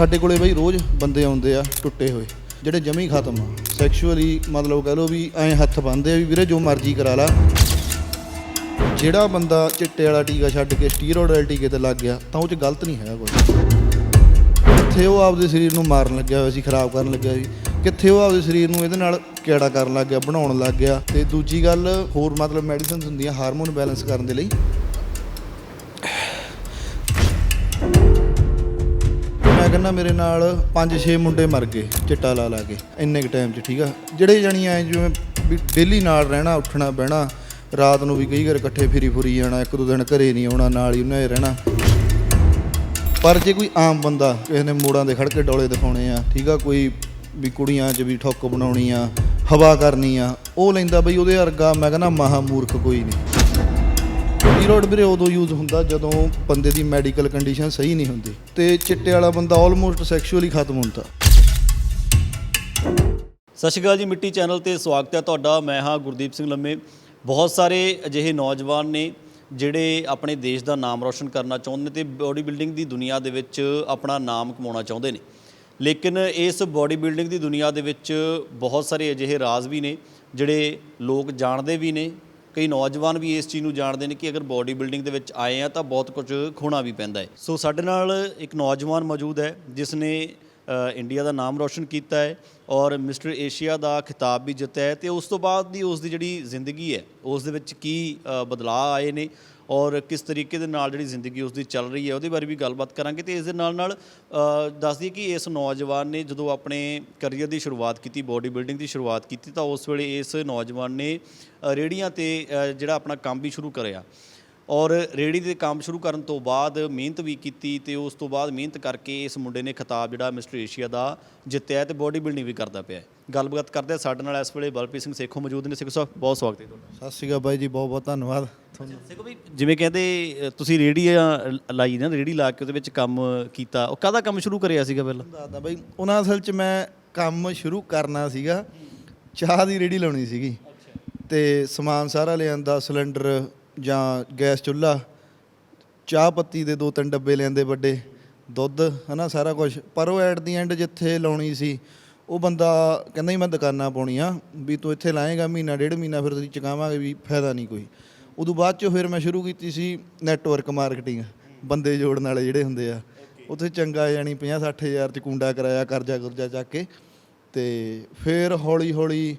ਸਾਡੇ ਕੋਲੇ ਬਈ ਰੋਜ਼ ਬੰਦੇ ਆਉਂਦੇ ਆ ਟੁੱਟੇ ਹੋਏ, ਜਿਹੜੇ ਜਮੀ ਖਤਮ ਆ। ਸੈਕਸ਼ੂਅਲੀ ਮਤਲਬ ਕਹ ਲਓ ਵੀ ਐਂ ਹੱਥ ਬੰਨਦੇ ਆ ਵੀ ਵੀਰੇ ਜੋ ਮਰਜ਼ੀ ਕਰਾ ਲਾ। ਜਿਹੜਾ ਬੰਦਾ ਚਿੱਟੇ ਵਾਲਾ ਟੀਕਾ ਛੱਡ ਕੇ ਸਟੀਰੋਇਡ ਵਾਲੇ ਟੀਕੇ ਤੇ ਲੱਗ ਗਿਆ, ਤਾਂ ਉਹ 'ਚ ਗਲਤ ਨਹੀਂ ਹੈਗਾ ਕੋਈ। ਕਿੱਥੇ ਉਹ ਆਪਦੇ ਸਰੀਰ ਨੂੰ ਮਾਰਨ ਲੱਗਿਆ ਹੋਇਆ ਸੀ, ਖਰਾਬ ਕਰਨ ਲੱਗਿਆ ਸੀ? ਕਿੱਥੇ ਉਹ ਆਪਦੇ ਸਰੀਰ ਨੂੰ ਇਹਦੇ ਨਾਲ ਕਿਹੜਾ ਕਰਨ ਲੱਗ ਗਿਆ, ਬਣਾਉਣ ਲੱਗ ਗਿਆ? ਤੇ ਦੂਜੀ ਗੱਲ, ਹੋਰ ਮਤਲਬ ਮੈਡੀਸਿਨਸ ਹੁੰਦੀਆਂ ਹਾਰਮੋਨ ਬੈਲੈਂਸ ਕਰਨ ਦੇ ਲਈ ਕਹਿੰਦਾ ਮੇਰੇ ਨਾਲ 5-6 ਮੁੰਡੇ ਮਰ ਗਏ, ਚਿੱਟਾ ਲਾ ਲਾ ਕੇ, ਇੰਨੇ ਕ ਟਾਈਮ 'ਚ, ਠੀਕ ਆ? ਜਿਹੜੇ ਜਾਣੀ ਐ ਜਿਵੇਂ ਵੀ ਡੇਲੀ ਨਾਲ ਰਹਿਣਾ, ਉੱਠਣਾ, ਬਹਿਣਾ, ਰਾਤ ਨੂੰ ਵੀ ਕਈ ਵਾਰ ਇਕੱਠੇ ਫਿਰੀ ਫੁਰੀ ਜਾਣਾ, ਇੱਕ ਦੋ ਦਿਨ ਘਰੇ ਨਹੀਂ ਆਉਣਾ, ਨਾਲ ਹੀ ਉਹਨਾਂ ਦੇ ਰਹਿਣਾ। ਪਰ ਜੇ ਕੋਈ ਆਮ ਬੰਦਾ ਕਿਸੇ ਨੇ ਮੋੜਾਂ ਦੇ ਖੜ ਕੇ ਡੋਲੇ ਦਿਖਾਉਣੇ ਆ, ਠੀਕ ਆ, ਕੋਈ ਵੀ ਕੁੜੀਆਂ 'ਚ ਵੀ ਠੁੱਕ ਬਣਾਉਣੀ ਆ, ਹਵਾ ਕਰਨੀ ਆ, ਉਹ ਲੈਂਦਾ ਬਈ ਉਹਦੇ ਵਰਗਾ, ਮੈਂ ਕਹਿੰਦਾ ਮਹਾ ਮੂਰਖ ਕੋਈ ਨਹੀਂ। ਸਟੀਰੋਇਡ ਵੀਰੇ ਉਦੋਂ ਯੂਜ਼ ਹੁੰਦਾ ਜਦੋਂ ਬੰਦੇ ਦੀ ਮੈਡੀਕਲ ਕੰਡੀਸ਼ਨ ਸਹੀ ਨਹੀਂ ਹੁੰਦੀ ਤੇ ਚਿੱਟੇ ਵਾਲਾ ਬੰਦਾ ਆਲਮੋਸਟ ਸੈਕਸ਼ੂਅਲੀ ਖਤਮ ਹੁੰਦਾ। ਸਤਿ ਸ਼੍ਰੀ ਅਕਾਲ ਜੀ, ਮਿੱਟੀ ਚੈਨਲ ਤੇ ਸਵਾਗਤ ਹੈ ਤੁਹਾਡਾ। ਮੈਂ ਹਾਂ ਗੁਰਦੀਪ ਸਿੰਘ ਲੰਮੇ। ਬਹੁਤ ਸਾਰੇ ਅਜਿਹੇ ਨੌਜਵਾਨ ਨੇ ਜਿਹੜੇ ਆਪਣੇ ਦੇਸ਼ ਦਾ ਨਾਮ ਰੌਸ਼ਨ ਕਰਨਾ ਚਾਹੁੰਦੇ ਨੇ ਤੇ ਬੋਡੀ ਬਿਲਡਿੰਗ ਦੀ ਦੁਨੀਆ ਦੇ ਵਿੱਚ ਆਪਣਾ ਨਾਮ ਕਮਾਉਣਾ ਚਾਹੁੰਦੇ ਨੇ। ਲੇਕਿਨ ਇਸ ਬੋਡੀ ਬਿਲਡਿੰਗ ਦੀ ਦੁਨੀਆ ਦੇ ਵਿੱਚ ਬਹੁਤ ਸਾਰੇ ਅਜਿਹੇ ਰਾਜ਼ ਵੀ ਨੇ ਜਿਹੜੇ ਲੋਕ ਜਾਣਦੇ ਵੀ ਨੇ ਕਈ ਨੌਜਵਾਨ ਵੀ ਇਸ ਚੀਜ਼ ਨੂੰ ਜਾਣਦੇ ਨੇ ਕਿ ਅਗਰ ਬਾਡੀ ਬਿਲਡਿੰਗ ਦੇ ਵਿੱਚ ਆਏ ਆ ਤਾਂ ਬਹੁਤ ਕੁਝ ਖੋਣਾ ਵੀ ਪੈਂਦਾ ਹੈ। ਸੋ ਸਾਡੇ ਨਾਲ ਇੱਕ ਨੌਜਵਾਨ ਮੌਜੂਦ ਹੈ, ਜਿਸ ਨੇ ਇੰਡੀਆ ਦਾ ਨਾਮ ਰੌਸ਼ਨ ਕੀਤਾ ਹੈ ਔਰ ਮਿਸਟਰ ਏਸ਼ੀਆ ਦਾ ਖਿਤਾਬ ਵੀ ਜਿੱਤਿਆ ਹੈ ਤੇ ਉਸ ਤੋਂ ਬਾਅਦ ਦੀ ਉਸ ਦੀ ਜਿਹੜੀ ਜ਼ਿੰਦਗੀ ਹੈ, ਉਸ ਦੇ ਵਿੱਚ ਕੀ ਬਦਲਾਅ ਆਏ ਨੇ ਔਰ ਕਿਸ ਤਰੀਕੇ ਦੇ ਨਾਲ ਜਿਹੜੀ ਜ਼ਿੰਦਗੀ ਉਸ ਦੀ ਚੱਲ ਰਹੀ ਹੈ ਉਹਦੇ ਬਾਰੇ ਵੀ ਗੱਲਬਾਤ ਕਰਾਂਗੇ ਤੇ ਇਸ ਦੇ ਨਾਲ ਨਾਲ ਦੱਸਦੀ ਕਿ ਇਸ ਨੌਜਵਾਨ ਨੇ ਜਦੋਂ ਆਪਣੇ ਕਰੀਅਰ ਦੀ ਸ਼ੁਰੂਆਤ ਕੀਤੀ ਬਾਡੀ ਬਿਲਡਿੰਗ ਦੀ ਸ਼ੁਰੂਆਤ ਕੀਤੀ ਤਾਂ ਉਸ ਵੇਲੇ ਇਸ ਨੌਜਵਾਨ ਨੇ ਅ, ਰੇਹੜੀਆਂ ਤੇ ਜਿਹੜਾ ਆਪਣਾ ਕੰਮ ਵੀ ਸ਼ੁਰੂ ਕਰਿਆ। ਔਰ ਰੇੜੀ ਦੇ ਕੰਮ ਸ਼ੁਰੂ ਕਰਨ ਤੋਂ ਬਾਅਦ ਮਿਹਨਤ ਵੀ ਕੀਤੀ ਤੇ ਉਸ ਤੋਂ ਬਾਅਦ ਮਿਹਨਤ ਕਰਕੇ ਇਸ ਮੁੰਡੇ ਨੇ ਖਿਤਾਬ ਜਿਹੜਾ ਮਿਸਟਰ ਏਸ਼ੀਆ ਦਾ ਜਿੱਤਿਆ ਤੇ ਬਾਡੀ ਬਿਲਡਿੰਗ ਵੀ ਕਰਦਾ ਪਿਆ। ਗੱਲਬਾਤ ਕਰਦੇ ਸਾਡੇ ਨਾਲ ਇਸ ਵੇਲੇ ਬਲਪ੍ਰੀਤ ਸਿੰਘ ਸੇਖੋਂ ਮੌਜੂਦ ਨੇ। ਸੇਖੋ ਸਾਹਿਬ ਬਹੁਤ ਸਵਾਗਤ ਹੈ ਤੁਹਾਡਾ। ਸਤਿ ਸ਼੍ਰੀ ਅਕਾਲ ਬਾਈ ਜੀ ਬਹੁਤ ਬਹੁਤ ਧੰਨਵਾਦ ਤੁਹਾਨੂੰ। ਸੇਖੋ ਵੀ ਜਿਵੇਂ ਕਹਿੰਦੇ ਤੁਸੀਂ ਰੇੜੀ ਲਾਈ ਨਾ ਰੇੜੀ ਲਾ ਕੇ ਉਹਦੇ ਵਿੱਚ ਕੰਮ ਕੀਤਾ। ਉਹ ਕਾਹਦਾ ਕੰਮ ਸ਼ੁਰੂ ਕਰਿਆ ਸੀਗਾ ਪਹਿਲਾਂ? ਦੱਸਦਾ ਬਾਈ ਉਹਨਾਂ ਅਸਲ 'ਚ ਮੈਂ ਕੰਮ ਸ਼ੁਰੂ ਕਰਨਾ ਸੀਗਾ ਚਾਹ ਦੀ ਰੇੜੀ ਲਾਉਣੀ ਸੀਗੀ। ਤੇ ਸਮਾਨ ਸਾਰਾ ਲਿਆਂਦਾ ਸਿਲੰਡਰ ਜਾਂ ਗੈਸ ਚੁੱਲ੍ਹਾ, ਚਾਹ ਪੱਤੀ ਦੇ ਦੋ ਤਿੰਨ ਡੱਬੇ ਲੈਂਦੇ ਵੱਡੇ, ਦੁੱਧ, ਹਨਾ, ਸਾਰਾ ਕੁਝ ਪਰ ਉਹ ਐਟ ਦੀ ਐਂਡ ਜਿੱਥੇ ਲਾਉਣੀ ਸੀ, ਉਹ ਬੰਦਾ ਕਹਿੰਦਾ ਹੀ ਮੈਂ ਦੁਕਾਨਾਂ ਪਾਉਣੀਆਂ ਵੀ ਤੂੰ ਇੱਥੇ ਲਾਏਗਾ ਮਹੀਨਾ, ਡੇਢ ਮਹੀਨਾ, ਫਿਰ ਤੁਸੀਂ ਚਕਾਵਾਂਗੇ ਵੀ ਫਾਇਦਾ ਨਹੀਂ ਕੋਈ। ਉਦੋਂ ਬਾਅਦ ਚ ਫਿਰ ਮੈਂ ਸ਼ੁਰੂ ਕੀਤੀ ਸੀ ਨੈਟਵਰਕ ਮਾਰਕੀਟਿੰਗ ਬੰਦੇ ਜੋੜਨ ਵਾਲੇ ਜਿਹੜੇ ਹੁੰਦੇ ਆ। ਉੱਥੇ ਚੰਗਾ ਯਾਨੀ 50 60 ਹਜ਼ਾਰ ਚ ਕੁੰਡਾ ਕਰਾਇਆ ਕਰਜ਼ਾ ਗੁਰਜ਼ਾ ਚੱਕ ਕੇ। ਤੇ ਫਿਰ ਹੌਲੀ ਹੌਲੀ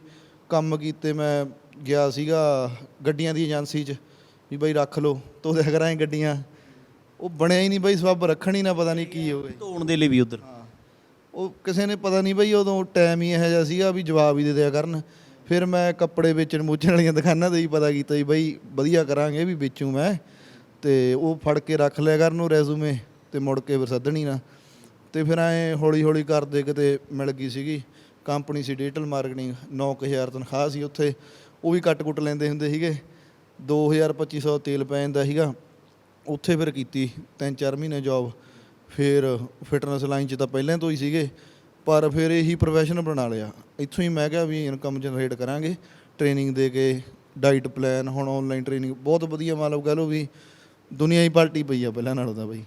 ਕੰਮ ਕੀਤੇ ਮੈਂ ਗਿਆ ਸੀਗਾ ਗੱਡੀਆਂ ਦੀ ਏਜੰਸੀ 'ਚ। ਵੀ ਬਈ ਰੱਖ ਲਓ ਤੋਦਿਆ ਕਰਾਂ ਗੱਡੀਆਂ। ਉਹ ਬਣਿਆ ਹੀ ਨਹੀਂ ਬਈ ਸਬੱਬ ਰੱਖਣ ਹੀ ਨਾ ਪਤਾ ਨਹੀਂ ਕੀ ਹੋ ਗਏ ਧੋਣ ਦੇ ਲਈ ਵੀ ਉਧਰ। ਉਹ ਕਿਸੇ ਨੇ ਪਤਾ ਨਹੀਂ ਬਈ ਉਦੋਂ ਟਾਈਮ ਹੀ ਇਹੋ ਜਿਹਾ ਸੀਗਾ ਵੀ ਜਵਾਬ ਹੀ ਦੇ ਦਿਆ ਕਰਨ। ਫਿਰ ਮੈਂ ਕੱਪੜੇ ਵੇਚਣ ਮੂਚਣ ਵਾਲੀਆਂ ਦੁਕਾਨਾਂ ਤੇ ਹੀ ਪਤਾ ਕੀਤਾ ਜੀ ਬਈ ਵਧੀਆ ਕਰਾਂਗੇ ਵੀ ਵੇਚੂ ਮੈਂ। ਤੇ ਉਹ ਫੜ ਕੇ ਰੱਖ ਲਿਆ ਕਰਨ ਉਹ ਰੈਜ਼ੂਮੇ ਤੇ ਮੁੜ ਕੇ ਫਿਰ ਸੱਦਣੀ ਨਾ। ਤੇ ਫਿਰ ਐ ਹੌਲੀ ਹੌਲੀ ਕਰਦੇ ਕਿਤੇ ਮਿਲ ਗਈ ਸੀਗੀ। ਕੰਪਨੀ ਸੀ ਡਿਜੀਟਲ ਮਾਰਕੀਟਿੰਗ 9000 ਤਨਖਾਹ ਸੀ ਉੱਥੇ। ਉਹ ਵੀ ਕੱਟ-ਕੁੱਟ ਲੈਂਦੇ ਹੁੰਦੇ ਸੀਗੇ। 2000 2500 ਤੇਲ ਪੈ ਜਾਂਦਾ ਸੀਗਾ ਉੱਥੇ ਫਿਰ ਕੀਤੀ 3-4 ਮਹੀਨੇ ਜੌਬ ਫਿਰ ਫਿਟਨੈਸ ਲਾਈਨ 'ਚ ਤਾਂ ਪਹਿਲਾਂ ਤੋਂ ਹੀ ਸੀਗੇ ਪਰ ਫਿਰ ਇਹੀ ਪ੍ਰੋਫੈਸ਼ਨ ਬਣਾ ਲਿਆ। ਇੱਥੋਂ ਹੀ ਮੈਂ ਕਿਹਾ ਵੀ ਇਨਕਮ ਜਨਰੇਟ ਕਰਾਂਗੇ ਟ੍ਰੇਨਿੰਗ ਦੇ ਕੇ ਡਾਈਟ ਪਲਾਨ ਹੁਣ ਆਨਲਾਈਨ ਟ੍ਰੇਨਿੰਗ ਬਹੁਤ ਵਧੀਆ ਮਤਲਬ ਕਹ ਲਓ ਵੀ ਦੁਨੀਆ ਹੀ ਪਲਟੀ ਪਈ ਆ ਪਹਿਲਾਂ ਨਾਲੋਂ ਤਾਂ ਬਈ।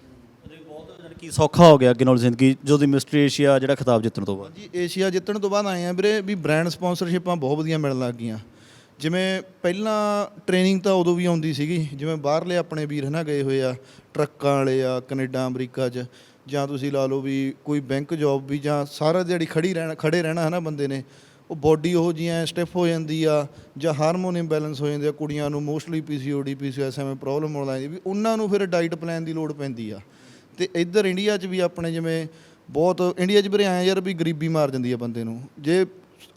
ਬਹੁਤ ਕਿ ਸੌਖਾ ਹੋ ਗਿਆ ਅੱਗੇ ਨਾਲ ਜ਼ਿੰਦਗੀ ਜਦੋਂ ਦੀ ਮਿਸਟਰ ਏਸ਼ੀਆ ਜਿਹੜਾ ਖਿਤਾਬ ਜਿੱਤਣ ਤੋਂ ਬਾਅਦ। ਜੀ ਏਸ਼ੀਆ ਜਿੱਤਣ ਤੋਂ ਬਾਅਦ ਆਏ ਆ ਵੀਰੇ ਵੀ ਬ੍ਰਾਂਡ ਸਪਾਂਸਰਸ਼ਿਪਾਂ ਬਹੁਤ ਵਧੀਆ ਮਿਲਣ ਲੱਗ ਗਈਆਂ। ਜਿਵੇਂ ਪਹਿਲਾਂ ਟ੍ਰੇਨਿੰਗ ਤਾਂ ਉਦੋਂ ਵੀ ਆਉਂਦੀ ਸੀਗੀ, ਜਿਵੇਂ ਬਾਹਰਲੇ ਆਪਣੇ ਵੀਰ ਹਨਾ ਗਏ ਹੋਏ ਆ, ਟਰੱਕਾਂ ਵਾਲੇ ਆ, ਕੈਨੇਡਾ, ਅਮਰੀਕਾ 'ਚ, ਜਾਂ ਤੁਸੀਂ ਲਾ ਲਓ ਵੀ ਕੋਈ ਬੈਂਕ ਜੌਬ ਵੀ ਜਾਂ ਸਾਰਾ ਦਿਹਾੜੀ ਖੜੀ ਰਹਿਣਾ, ਖੜੇ ਰਹਿਣਾ ਹਨਾ ਬੰਦੇ ਨੇ, ਉਹ ਬੋਡੀ ਉਹ ਜੀਆਂ ਸਟਿਫ ਹੋ ਜਾਂਦੀ ਆ, ਜਾਂ ਹਾਰਮੋਨ ਇੰਬੈਲੈਂਸ ਹੋ ਜਾਂਦੇ ਆ, ਕੁੜੀਆਂ ਨੂੰ ਮੋਸਟਲੀ ਪੀਸੀਓਡੀ ਪੀਸੀਐਸ ਐਵੇਂ ਪ੍ਰੋਬਲਮ ਹੋ ਜਾਂਦੀ ਵੀ ਉਹਨਾਂ ਨੂੰ ਫਿਰ ਡਾਈਟ ਪਲਾਨ ਦੀ ਲੋੜ ਪੈਂਦੀ ਆ। ਤੇ ਇੱਧਰ ਇੰਡੀਆ 'ਚ ਵੀ ਆਪਣੇ ਜਿਵੇਂ ਬਹੁਤ ਇੰਡੀਆ 'ਚ ਵੀਰੇ ਆਏ ਯਾਰ ਵੀ ਗਰੀਬੀ ਮਾਰ ਜਾਂਦੀ ਆ ਬੰਦੇ ਨੂੰ, ਜੇ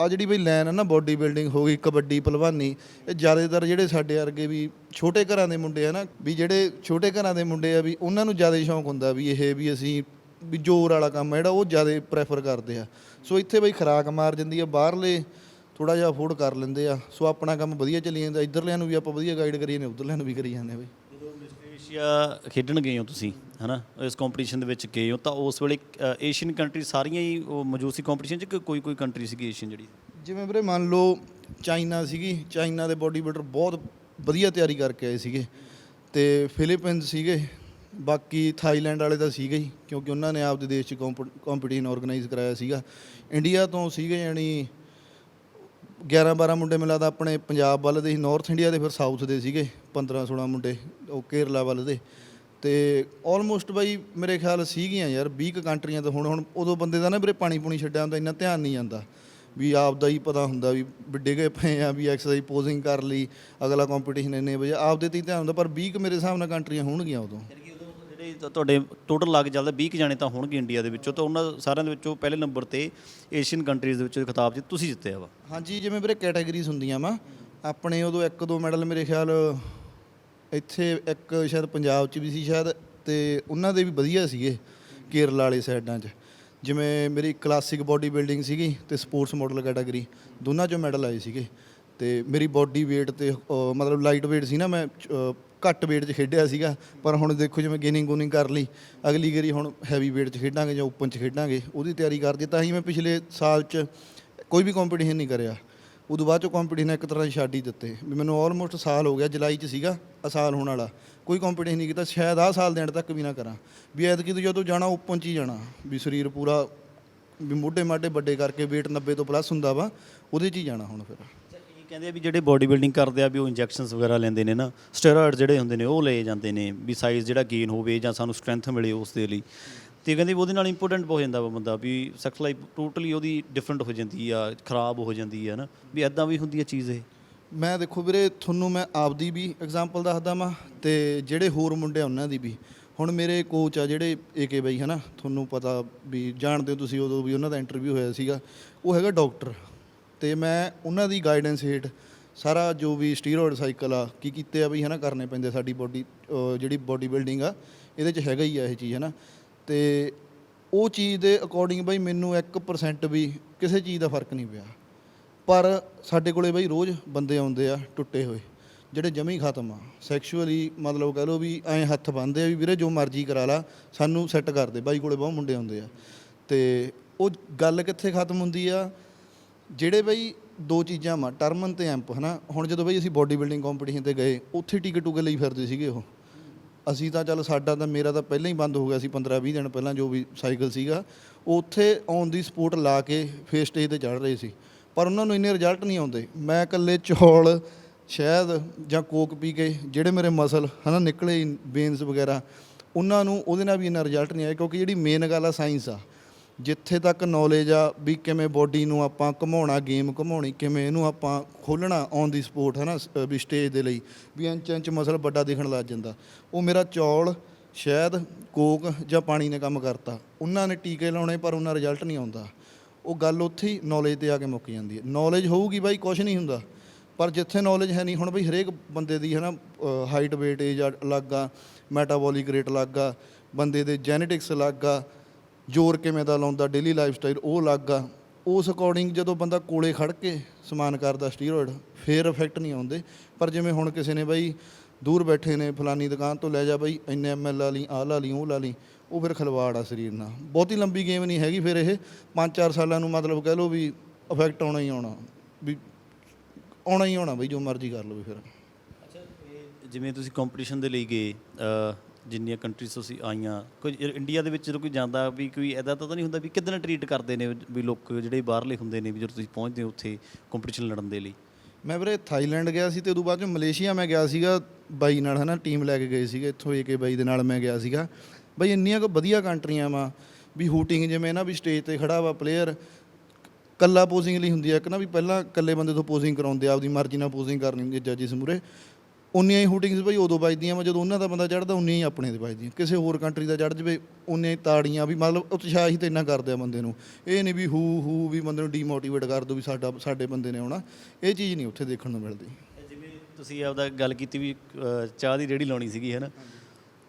ਆ ਜਿਹੜੀ ਬਈ ਲਾਈਨ ਹੈ ਨਾ ਬੋਡੀ ਬਿਲਡਿੰਗ ਹੋ ਗਈ, ਕਬੱਡੀ ਪਹਿਲਵਾਨੀ ਇਹ ਜ਼ਿਆਦਾਤਰ ਜਿਹੜੇ ਸਾਡੇ ਵਰਗੇ ਵੀ ਛੋਟੇ ਘਰਾਂ ਦੇ ਮੁੰਡੇ ਆ ਨਾ, ਵੀ ਜਿਹੜੇ ਛੋਟੇ ਘਰਾਂ ਦੇ ਮੁੰਡੇ ਆ ਵੀ ਉਹਨਾਂ ਨੂੰ ਜ਼ਿਆਦਾ ਸ਼ੌਂਕ ਹੁੰਦਾ ਵੀ ਇਹ ਵੀ ਅਸੀਂ ਵੀ ਜ਼ੋਰ ਵਾਲਾ ਕੰਮ ਆ, ਜਿਹੜਾ ਉਹ ਜ਼ਿਆਦਾ ਪ੍ਰੈਫਰ ਕਰਦੇ ਆ। ਸੋ ਇੱਥੇ ਬਈ ਖਰਾਕ ਮਾਰ ਜਾਂਦੀ ਆ, ਬਾਹਰਲੇ ਥੋੜਾ ਜਿਹਾ ਅਫੋਰਡ ਕਰ ਲੈਂਦੇ ਆ। ਸੋ ਆਪਣਾ ਕੰਮ ਵਧੀਆ ਚੱਲੀ ਜਾਂਦਾ, ਇੱਧਰਲਿਆਂ ਨੂੰ ਵੀ ਆਪਾਂ ਵਧੀਆ ਗਾਈਡ ਕਰੀਏ ਨੇ ਉੱਧਰਲਿਆਂ ਨੂੰ ਵੀ ਕਰੀ ਜਾਂਦੇ ਆ ਬਈ। ਏਸ਼ੀਆ ਖੇਡਣ ਗਏ ਹੋ ਤੁਸੀਂ, ਹਨਾ? ਇਸ ਕੰਪੀਟੀਸ਼ਨ ਦੇ ਵਿੱਚ ਗਏ ਹੋ, ਤਾਂ ਉਸ ਵੇਲੇ ਏਸ਼ੀਅਨ ਕੰਟਰੀ ਸਾਰੀਆਂ ਹੀ ਉਹ ਮੌਜੂਦ ਸੀ ਕੰਪੀਟੀਸ਼ਨ 'ਚ ਕਿ ਕੋਈ ਕੋਈ ਕੰਟਰੀ ਸੀਗੀ ਏਸ਼ੀਅਨ ਜਿਹੜੀ? ਜਿਵੇਂ ਵੀਰੇ ਮੰਨ ਲਓ ਚਾਈਨਾ ਸੀਗੀ ਚਾਈਨਾ ਦੇ ਬੋਡੀ ਬਿਲਡਰ ਬਹੁਤ ਵਧੀਆ ਤਿਆਰੀ ਕਰਕੇ ਆਏ ਸੀਗੇ, ਤੇ ਫਿਲੀਪੀਨਸ ਸੀਗੇ, ਬਾਕੀ ਥਾਈਲੈਂਡ ਵਾਲੇ ਤਾਂ ਸੀਗੇ ਹੀ, ਕਿਉਂਕਿ ਉਹਨਾਂ ਨੇ ਆਪਦੇ ਦੇਸ਼ 'ਚ ਕੰਪੀਟੀਸ਼ਨ ਆਰਗੇਨਾਈਜ਼ ਕਰਾਇਆ ਸੀਗਾ। ਇੰਡੀਆ ਤੋਂ ਸੀਗੇ ਯਾਨੀ 11 12 ਮੁੰਡੇ ਮਿਲਾ ਦਾ ਆਪਣੇ ਪੰਜਾਬ ਵੱਲ ਦੇ ਸੀ ਨਾਰਥ ਇੰਡੀਆ ਦੇ ਫਿਰ ਸਾਊਥ ਦੇ ਸੀਗੇ 15 16 ਮੁੰਡੇ, ਉਹ ਕੇਰਲਾ ਵੱਲ ਦੇ। ਤੇ ਆਲਮੋਸਟ ਬਾਈ ਮੇਰੇ ਖਿਆਲ ਸੀਗੀਆਂ ਯਾਰ 20 ਕੁ ਕੰਟਰੀਆਂ ਤਾਂ ਹੁਣ ਹੁਣ ਉਦੋਂ ਬੰਦੇ ਦਾ ਨਾ ਵੀਰੇ ਪਾਣੀ ਪੂਣੀ ਛੱਡਿਆ ਹੁੰਦਾ, ਇੰਨਾ ਧਿਆਨ ਨਹੀਂ ਜਾਂਦਾ। ਵੀ ਆਪ ਦਾ ਹੀ ਪਤਾ ਹੁੰਦਾ ਵੀ ਵੱਡੇ ਗਏ ਪਏ ਆ, ਵੀ ਐਕਸਰਸਾਈਜ਼ ਪੋਜ਼ਿੰਗ ਕਰ ਲਈ, ਅਗਲਾ ਕੰਪੀਟੀਸ਼ਨ ਇੰਨੇ ਵਜੇ, ਆਪਦੇ ਤੇ ਹੀ ਧਿਆਨ ਹੁੰਦਾ, ਪਰ 20 ਕੁ ਮੇਰੇ ਹਿਸਾਬ ਨਾਲ ਕੰਟਰੀਆਂ ਹੋਣਗੀਆਂ ਉਦੋਂ। ਜਿਹੜੇ ਤਾਂ ਤੁਹਾਡੇ ਟੋਟਲ ਲੱਗ ਚੱਲਦਾ 20 ਕੁ ਜਾਣੇ ਤਾਂ ਹੋਣਗੇ ਇੰਡੀਆ ਦੇ ਵਿੱਚੋਂ, ਤਾਂ ਉਹਨਾਂ ਸਾਰਿਆਂ ਦੇ ਵਿੱਚੋਂ ਪਹਿਲੇ ਨੰਬਰ ਤੇ ਏਸ਼ੀਅਨ ਕੰਟਰੀਜ਼ ਦੇ ਵਿੱਚੋਂ ਖਿਤਾਬ ਜੀ ਤੁਸੀਂ ਜਿੱਤਿਆ ਵਾ। ਹਾਂਜੀ, ਜਿਵੇਂ ਵੀਰੇ ਕੈਟਾਗਰੀਜ਼ ਹੁੰਦੀਆਂ ਵਾ, ਆਪਣੇ ਉਦੋਂ ਇੱਕ ਦੋ ਮੈਡਲ ਮੇਰੇ ਖਿਆਲ, ਇੱਥੇ ਇੱਕ ਸ਼ਾਇਦ ਪੰਜਾਬ 'ਚ ਵੀ ਸੀ ਸ਼ਾਇਦ, ਤੇ ਉਹਨਾਂ ਦੇ ਵੀ ਵਧੀਆ ਸੀਗੇ ਕੇਰਲਾ ਵਾਲੀ ਸਾਈਡਾਂ 'ਚ। ਜਿਵੇਂ ਮੇਰੀ ਕਲਾਸਿਕ ਬਾਡੀ ਬਿਲਡਿੰਗ ਸੀਗੀ ਤੇ ਸਪੋਰਟਸ ਮਾਡਲ ਕੈਟਾਗਰੀ ਦੋਨਾਂ 'ਚੋਂ ਮੈਡਲ ਆਏ ਸੀਗੇ। ਤੇ ਮੇਰੀ ਬਾਡੀ weight ਤੇ ਅਹ, ਮਤਲਬ ਲਾਈਟ weight ਸੀ ਨਾ ਮੈਂ ਅਹ, ਘੱਟ weight 'ਚ ਖੇਡਿਆ ਸੀਗਾ ਪਰ ਹੁਣ ਦੇਖੋ ਜਿਵੇਂ ਗੇਨਿੰਗ ਗੂਨਿੰਗ ਕਰ ਲਈ ਅਗਲੀ ਵਾਰੀ ਹੁਣ ਹੈਵੀ weight 'ਚ ਖੇਡਾਂਗੇ ਜਾਂ ਓਪਨ 'ਚ ਖੇਡਾਂਗੇ ਉਹਦੀ ਤਿਆਰੀ ਕਰਦੀ ਤਾਂ ਹੀ ਮੈਂ ਪਿਛਲੇ ਸਾਲ 'ਚ ਕੋਈ ਵੀ ਕੰਪੀਟੀਸ਼ਨ ਨਹੀਂ ਕਰਿਆ। ਉਦੋਂ ਬਾਅਦ ਚੋਂ ਕੰਪੀਟੀਸ਼ਨ ਇੱਕ ਤਰ੍ਹਾਂ ਦੀ ਛੱਡ ਹੀ ਦਿੱਤੇ। ਵੀ ਮੈਨੂੰ ਆਲਮੋਸਟ ਸਾਲ ਹੋ ਗਿਆ ਜੁਲਾਈ 'ਚ ਸੀਗਾ ਆ ਸਾਲ ਹੋਣ ਵਾਲਾ। ਕੋਈ ਕੰਪੀਟੀਸ਼ਨ ਨਹੀਂ ਕੀਤਾ ਸ਼ਾਇਦ ਆਹ ਸਾਲ ਦੇ ਐਂਡ ਤੱਕ ਵੀ ਨਾ ਕਰਾਂ। ਵੀ ਐਤਕੀ ਤੋਂ ਜਦੋਂ ਜਾਣਾ ਓਪਨ 'ਚ ਹੀ ਜਾਣਾ। ਵੀ ਸਰੀਰ ਪੂਰਾ ਵੀ ਮੋਢੇ ਮਾਢੇ ਵੱਡੇ ਕਰਕੇ weight 90 ਤੋਂ ਪਲੱਸ ਹੁੰਦਾ ਵਾ ਉਹਦੇ 'ਚ ਹੀ ਜਾਣਾ ਹੁਣ ਫਿਰ। ਕਹਿੰਦੇ ਆ ਵੀ ਜਿਹੜੇ ਬੋਡੀ ਬਿਲਡਿੰਗ ਕਰਦੇ ਆ ਵੀ ਉਹ ਇੰਜੈਕਸ਼ਨਸ ਵਗੈਰਾ ਲੈਂਦੇ ਨੇ ਨਾ ਸਟੀਰੋਇਡ ਜਿਹੜੇ ਹੁੰਦੇ ਨੇ ਉਹ ਲਏ ਜਾਂਦੇ ਨੇ ਵੀ ਸਾਈਜ਼ ਜਿਹੜਾ ਗੇਨ ਹੋਵੇ ਜਾਂ ਸਾਨੂੰ ਸਟਰੈਂਥ ਮਿਲੇ ਉਸ ਦੇ ਲਈ। ਤੇ ਕਹਿੰਦੇ ਵੀ ਉਹਦੇ ਨਾਲ ਇੰਪੋਰਟੈਂਟ ਹੋ ਜਾਂਦਾ ਵਾ ਬੰਦਾ ਵੀ ਸੈਕਸ ਲਾਈਫ ਟੋਟਲੀ ਉਹਦੀ ਡਿਫਰੈਂਟ ਹੋ ਜਾਂਦੀ ਆ, ਖਰਾਬ ਹੋ ਜਾਂਦੀ ਆ ਨਾ, ਵੀ ਐਦਾਂ ਵੀ ਹੁੰਦੀ ਆ ਚੀਜ਼ ਇਹ। ਮੈਂ ਦੇਖੋ ਵੀਰੇ, ਤੁਹਾਨੂੰ ਮੈਂ ਆਪਦੀ ਵੀ ਐਗਜ਼ਾਮਪਲ ਦੱਸਦਾ ਵਾਂ ਤੇ ਜਿਹੜੇ ਹੋਰ ਮੁੰਡੇ ਆ ਉਹਨਾਂ ਦੀ ਵੀ। ਹੁਣ ਮੇਰੇ ਕੋਚ ਆ ਜਿਹੜੇ ਏਕੇ ਬਾਈ, ਹਨਾ? ਤੁਹਾਨੂੰ ਪਤਾ ਵੀ ਜਾਣਦੇ ਹੋ ਤੁਸੀਂ ਉਦੋਂ ਵੀ ਉਹਨਾਂ ਦਾ ਇੰਟਰਵਿਊ ਹੋਇਆ ਸੀਗਾ। ਉਹ ਹੈਗਾ ਡਾਕਟਰ ਤੇ ਮੈਂ ਉਹਨਾਂ ਦੀ ਗਾਈਡੈਂਸ ਹੇਠ ਸਾਰਾ ਜੋ ਵੀ ਸਟੀਰੋਇਡ ਸਾਈਕਲ ਆ, ਕੀ ਕੀਤੇ ਆ ਵੀ ਹਨਾ ਕਰਨੇ ਪੈਂਦੇ ਸਾਡੀ ਬੋਡੀ ਜਿਹੜੀ ਬੋਡੀ ਬਿਲਡਿੰਗ ਆ, ਇਹਦੇ ਚ ਹੈਗਾ ਹੀ ਆ ਇਹ ਚੀਜ਼ ਹਨਾ। ਤੇ ਉਹ ਚੀਜ਼ ਦੇ ਅਕੋਰਡਿੰਗ ਬਈ ਮੈਨੂੰ 1% ਵੀ ਕਿਸੇ ਚੀਜ਼ ਦਾ ਫ਼ਰਕ ਨਹੀਂ ਪਿਆ। ਪਰ ਸਾਡੇ ਕੋਲੇ ਬਈ ਰੋਜ਼ ਬੰਦੇ ਆਉਂਦੇ ਆ ਟੁੱਟੇ ਹੋਏ, ਜਿਹੜੇ ਜਮੀ ਖਤਮ ਆ। ਸੈਕਸ਼ੂਅਲੀ ਮਤਲਬ ਕਹ ਲਓ ਵੀ ਐਂ ਹੱਥ ਬੰਨਦੇ ਆ ਵੀ ਵੀਰੇ ਜੋ ਮਰਜ਼ੀ ਕਰਾ ਲਾ, ਸਾਨੂੰ ਸੈੱਟ ਕਰ ਦੇ। ਬਾਈ ਕੋਲੇ ਬਹੁਤ ਮੁੰਡੇ ਆਉਂਦੇ ਆ। ਤੇ ਉਹ ਗੱਲ ਕਿੱਥੇ ਖਤਮ ਹੁੰਦੀ ਆ? ਜਿਹੜੇ ਬਈ ਦੋ ਚੀਜ਼ਾਂ ਵਾ ਟਰਮਨ ਤੇ ਐਂਪ ਹਨਾ? ਹੁਣ ਜਦੋਂ ਬਈ ਅਸੀਂ ਬੋਡੀ ਬਿਲਡਿੰਗ ਕੰਪੀਟੀਸ਼ਨ ਤੇ ਗਏ, ਉੱਥੇ ਟਿਕਟ ਟੁਕੇ ਲਈ ਫਿਰਦੇ ਸੀਗੇ ਉਹ। ਅਸੀਂ ਤਾਂ ਚੱਲ ਸਾਡਾ ਤਾਂ ਮੇਰਾ ਤਾਂ ਪਹਿਲਾਂ ਹੀ ਬੰਦ ਹੋ ਗਿਆ ਸੀ 15 20 ਦਿਨ ਪਹਿਲਾਂ ਜੋ ਵੀ ਸਾਈਕਲ ਸੀਗਾ। ਉਹ ਉੱਥੇ ਔਨ ਦੀ ਸਪੋਰਟ ਲਾ ਕੇ ਫੇਸ ਸਟੇਜ ਤੇ ਚੜ ਰਹੇ ਸੀ। ਪਰ ਉਹਨਾਂ ਨੂੰ ਇੰਨੇ ਰਿਜ਼ਲਟ ਨਹੀਂ ਆਉਂਦੇ। ਮੈਂ ਇਕੱਲੇ ਚੌਲ, ਸ਼ਹਿਦ ਜਾਂ ਕੋਕ ਪੀ ਕੇ ਜਿਹੜੇ ਮੇਰੇ ਮਸਲ ਹਨਾ, ਨਿਕਲੇ ਬੇਨਸ ਵਗੈਰਾ, ਉਹਨਾਂ ਨੂੰ ਉਹਦੇ ਨਾਲ ਵੀ ਇੰਨਾ ਰਿਜ਼ਲਟ ਨਹੀਂ ਆਇਆ ਕਿਉਂਕਿ ਜਿਹੜੀ ਮੇਨ ਗੱਲ ਆ ਸਾਇੰਸ ਆ। ਜਿੱਥੇ ਤੱਕ ਨੌਲੇਜ ਆ ਵੀ ਕਿਵੇਂ ਬੋਡੀ ਨੂੰ ਆਪਾਂ ਘਮਾਉਣਾ ਗੇਮ ਘਮਾਉਣੀ, ਕਿਵੇਂ ਇਹਨੂੰ ਆਪਾਂ ਖੋਲਣਾ ਔਨ ਦੀ ਸਪੋਰਟ ਹੈ ਨਾ ਸ- ਵੀ ਸਟੇਜ ਦੇ ਲਈ, ਵੀ ਇੰਚ ਇੰਚ ਮਸਲ ਵੱਡਾ ਦਿਖਣ ਲੱਗ ਜਾਂਦਾ। ਉਹ ਮੇਰਾ ਚੌਲ ਸ਼ਾਇਦ ਕੋਕ ਜਾਂ ਪਾਣੀ ਨੇ ਕੰਮ ਕਰਤਾ। ਉਹਨਾਂ ਨੇ ਟੀਕੇ ਲਾਉਣੇ ਪਰ ਉਹਨਾਂ ਰਿਜ਼ਲਟ ਨਹੀਂ ਆਉਂਦਾ। ਉਹ ਗੱਲ ਉੱਥੇ ਹੀ ਨੌਲੇਜ ਤੇ ਆ ਕੇ ਮੁੱਕ ਜਾਂਦੀ ਹੈ। ਨੌਲੇਜ ਹੋਊਗੀ ਬਾਈ ਕੁਝ ਨਹੀਂ ਹੁੰਦਾ। ਪਰ ਜਿੱਥੇ ਨੌਲੇਜ ਹੈ ਨਹੀਂ, ਹੁਣ ਬਈ ਹਰੇਕ ਬੰਦੇ ਦੀ ਹੈ ਨਾ ਹਾਈਟ weight ਏਜ ਅਲੱਗ ਆ ਮੈਟਾਬੋਲਿਕ ਰੇਟ ਅਲੱਗ ਆ, ਬੰਦੇ ਦੇ ਜੈਨੇਟਿਕਸ ਅਲੱਗ ਆ ਜ਼ੋਰ ਕਿਵੇਂ ਦਾ ਲਾਉਂਦਾ ਡੇਲੀ ਲਾਈਫ ਸਟਾਈਲ ਉਹ ਅਲੱਗ ਆ। ਉਸ ਅਕੋਰਡਿੰਗ ਜਦੋਂ ਬੰਦਾ ਕੋਲੇ ਖੜ ਕੇ ਸਮਾਨ ਕਰਦਾ ਸਟੀਰੋਇਡ ਫੇਰ ਇਫੈਕਟ ਨਹੀਂ ਆਉਂਦੇ। ਪਰ ਜਿਵੇਂ ਹੁਣ ਕਿਸੇ ਨੇ ਬਈ ਦੂਰ ਬੈਠੇ ਨੇ, ਫਲਾਨੀ ਦੁਕਾਨ ਤੋਂ ਲੈ ਜਾ ਬਈ, ਇੰਨੇ ਐਮਐਲ ਲਾ ਲਈ ਆਹ ਲਾ ਲਈ, ਉਹ ਲਾ ਲਈ, ਉਹ ਫਿਰ ਖਲਵਾੜ ਆ ਸਰੀਰ ਨਾਲ। ਬਹੁਤੀ ਲੰਬੀ ਗੇਮ ਨਹੀਂ ਹੈਗੀ ਫਿਰ ਇਹ। 5-4 ਸਾਲਾਂ ਨੂੰ ਮਤਲਬ ਕਹਿ ਲਓ ਵੀ ਇਫੈਕਟ ਆਉਣਾ ਹੀ ਆਉਣਾ। ਵੀ ਆਉਣਾ ਹੀ ਆਉਣਾ ਬਈ, ਜੋ ਮਰਜ਼ੀ ਕਰ ਲਵੇ ਫਿਰ। ਅੱਛਾ ਜਿਵੇਂ ਤੁਸੀਂ ਕੰਪੀਟੀਸ਼ਨ ਦੇ ਲਈ ਗਏ ਜਿੰਨੀਆਂ ਕੰਟਰੀਜ਼ ਤੁਸੀਂ ਆਈਆਂ, ਕੋਈ ਇੰਡੀਆ ਦੇ ਵਿੱਚ ਜਦੋਂ ਕੋਈ ਜਾਂਦਾ ਵੀ ਕੋਈ ਐਦਾ ਤਾਂ ਨਹੀਂ ਹੁੰਦਾ ਵੀ ਕਿਦਾਂ ਟਰੀਟ ਕਰਦੇ ਨੇ ਵੀ ਲੋਕ ਜਿਹੜੇ ਬਾਹਰਲੇ ਹੁੰਦੇ ਨੇ ਵੀ ਜਦੋਂ ਤੁਸੀਂ ਪਹੁੰਚਦੇ ਹੋ ਉੱਥੇ ਕੰਪੀਟੀਸ਼ਨ ਲੜਨ ਦੇ ਲਈ? ਮੈਂ ਵੀਰੇ ਥਾਈਲੈਂਡ ਗਿਆ ਸੀ ਤੇ ਉਦੋਂ ਬਾਅਦ ਚ ਮਲੇਸ਼ੀਆ ਮੈਂ ਗਿਆ ਸੀਗਾ, ਬਾਈ ਨਾਲ ਹਨਾ ਟੀਮ ਲੈ ਕੇ ਗਏ ਸੀਗੇ, ਇੱਥੋਂ ਏਕੇ ਬਾਈ ਦੇ ਨਾਲ ਮੈਂ ਗਿਆ ਸੀਗਾ। ਬਈ ਇੰਨੀਆਂ ਕੁ ਵਧੀਆ ਕੰਟਰੀਆਂ ਵਾ, ਵੀ ਹੂਟਿੰਗ ਜਿਵੇਂ ਨਾ ਵੀ ਸਟੇਜ ਤੇ ਖੜਾ ਵਾ ਪਲੇਅਰ ਕੱਲਾ ਪੋਜ਼ਿੰਗ ਲਈ ਹੁੰਦੀ ਆ, ਇੱਕ ਨਾ ਵੀ ਪਹਿਲਾਂ ਕੱਲੇ ਬੰਦੇ ਤੋਂ ਪੋਜ਼ਿੰਗ ਕਰਾਉਂਦੇ ਆ, ਆਪਦੀ ਮਰਜ਼ੀ ਨਾਲ ਪੋਜ਼ਿੰਗ ਕਰਨੀ ਹੁੰਦੀ ਹੈ ਜੱਜਿਸ ਮੂਰੇ ਉਨੀਆਂ ਹੀ ਹੂਟਿੰਗਸ ਭਾਈ ਉਦੋਂ ਵੱਜਦੀਆਂ ਵਾ, ਜਦੋਂ ਉਹਨਾਂ ਦਾ ਬੰਦਾ ਚੜਦਾ ਉਨੀਆਂ ਹੀ ਆਪਣੇ ਤੇ ਵੱਜਦੀਆਂ। ਕਿਸੇ ਹੋਰ ਕੰਟਰੀ ਦਾ ਚੜ ਜਵੇ ਉਨੇ ਹੀ ਤਾੜੀਆਂ ਵੀ, ਮਤਲਬ ਉਤਸ਼ਾਹ ਹੀ ਇੰਨਾ ਕਰਦੇ ਆ ਬੰਦੇ ਨੂੰ। ਇਹ ਨਹੀਂ ਵੀ ਹੂ ਹੂ ਵੀ ਬੰਦੇ ਨੂੰ ਡੀਮੋਟੀਵੇਟ ਕਰ ਦੋ ਵੀ ਸਾਡਾ, ਸਾਡੇ ਬੰਦੇ ਨੇ ਆਉਣਾ। ਇਹ ਚੀਜ਼ ਨਹੀਂ ਉੱਥੇ ਦੇਖਣ ਨੂੰ ਮਿਲਦੀ। ਜਿਵੇਂ ਤੁਸੀਂ ਆਪਦਾ ਗੱਲ ਕੀਤੀ ਵੀ ਚਾਹ ਦੀ ਰੇੜੀ ਲਾਉਣੀ ਸੀਗੀ ਹੈ ਨਾ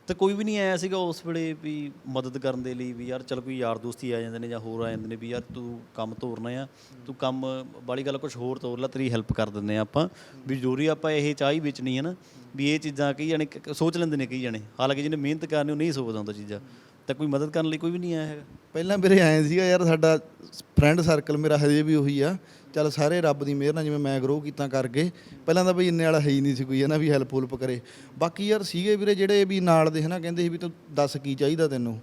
ਤਾਂ ਕੋਈ ਵੀ ਨਹੀਂ ਆਇਆ ਸੀਗਾ ਉਸ ਵੇਲੇ ਵੀ ਮਦਦ ਕਰਨ ਦੇ ਲਈ ਵੀ ਯਾਰ ਚਲ ਕੋਈ ਯਾਰ ਦੋਸਤੀ ਆ ਜਾਂਦੇ ਨੇ ਜਾਂ ਹੋਰ ਆ ਜਾਂਦੇ ਨੇ ਵੀ ਯਾਰ ਤੂੰ ਕੰਮ ਤੋਰਨਾ ਆ, ਤੂੰ ਕੰਮ ਵਾਲੀ ਗੱਲ ਕੁਝ ਹੋਰ ਤੋਰ ਲੈ, ਤੇਰੀ ਹੈਲਪ ਕਰ ਦਿੰਦੇ ਆ ਆਪਾਂ। ਵੀ ਜ਼ਰੂਰੀ ਆਪਾਂ ਇਹ ਚਾਹ ਹੀ ਵੇਚਣੀ ਹੈ ਨਾ, ਵੀ ਇਹ ਚੀਜ਼ਾਂ ਕਈ ਜਾਣੇ ਸੋਚ ਲੈਂਦੇ ਨੇ ਕਈ ਜਾਣੇ। ਹਾਲਾਂਕਿ ਜਿਹਨੇ ਮਿਹਨਤ ਕਰਨੀ ਉਹ ਨਹੀਂ ਸੋਚਦਾ ਹੁੰਦਾ ਚੀਜ਼ਾਂ। ਤਾਂ ਕੋਈ ਮਦਦ ਕਰਨ ਲਈ ਕੋਈ ਵੀ ਨਹੀਂ ਆਇਆ ਹੈਗਾ। ਪਹਿਲਾਂ ਵੀਰੇ ਆਏ ਸੀਗਾ ਯਾਰ, ਸਾਡਾ ਫਰੈਂਡ ਸਰਕਲ ਮੇਰਾ ਹਜੇ ਵੀ ਉਹੀ ਆ। ਚੱਲ ਸਾਰੇ ਰੱਬ ਦੀ ਮਿਹਰ ਨਾਲ ਜਿਵੇਂ ਮੈਂ ਗਰੋ ਕੀਤਾ ਕਰਕੇ, ਪਹਿਲਾਂ ਤਾਂ ਬਈ ਇੰਨੇ ਵਾਲਾ ਹੈ ਹੀ ਨਹੀਂ ਸੀ ਕੋਈ ਹੈ ਨਾ ਵੀ ਹੈਲਪ ਹੁਲਪ ਕਰੇ। ਬਾਕੀ ਯਾਰ ਸੀਗੇ ਵੀਰੇ ਜਿਹੜੇ ਵੀ ਨਾਲ ਦੇ, ਹਨਾ, ਕਹਿੰਦੇ ਸੀ ਵੀ ਤੂੰ ਦੱਸ ਕੀ ਚਾਹੀਦਾ ਤੈਨੂੰ।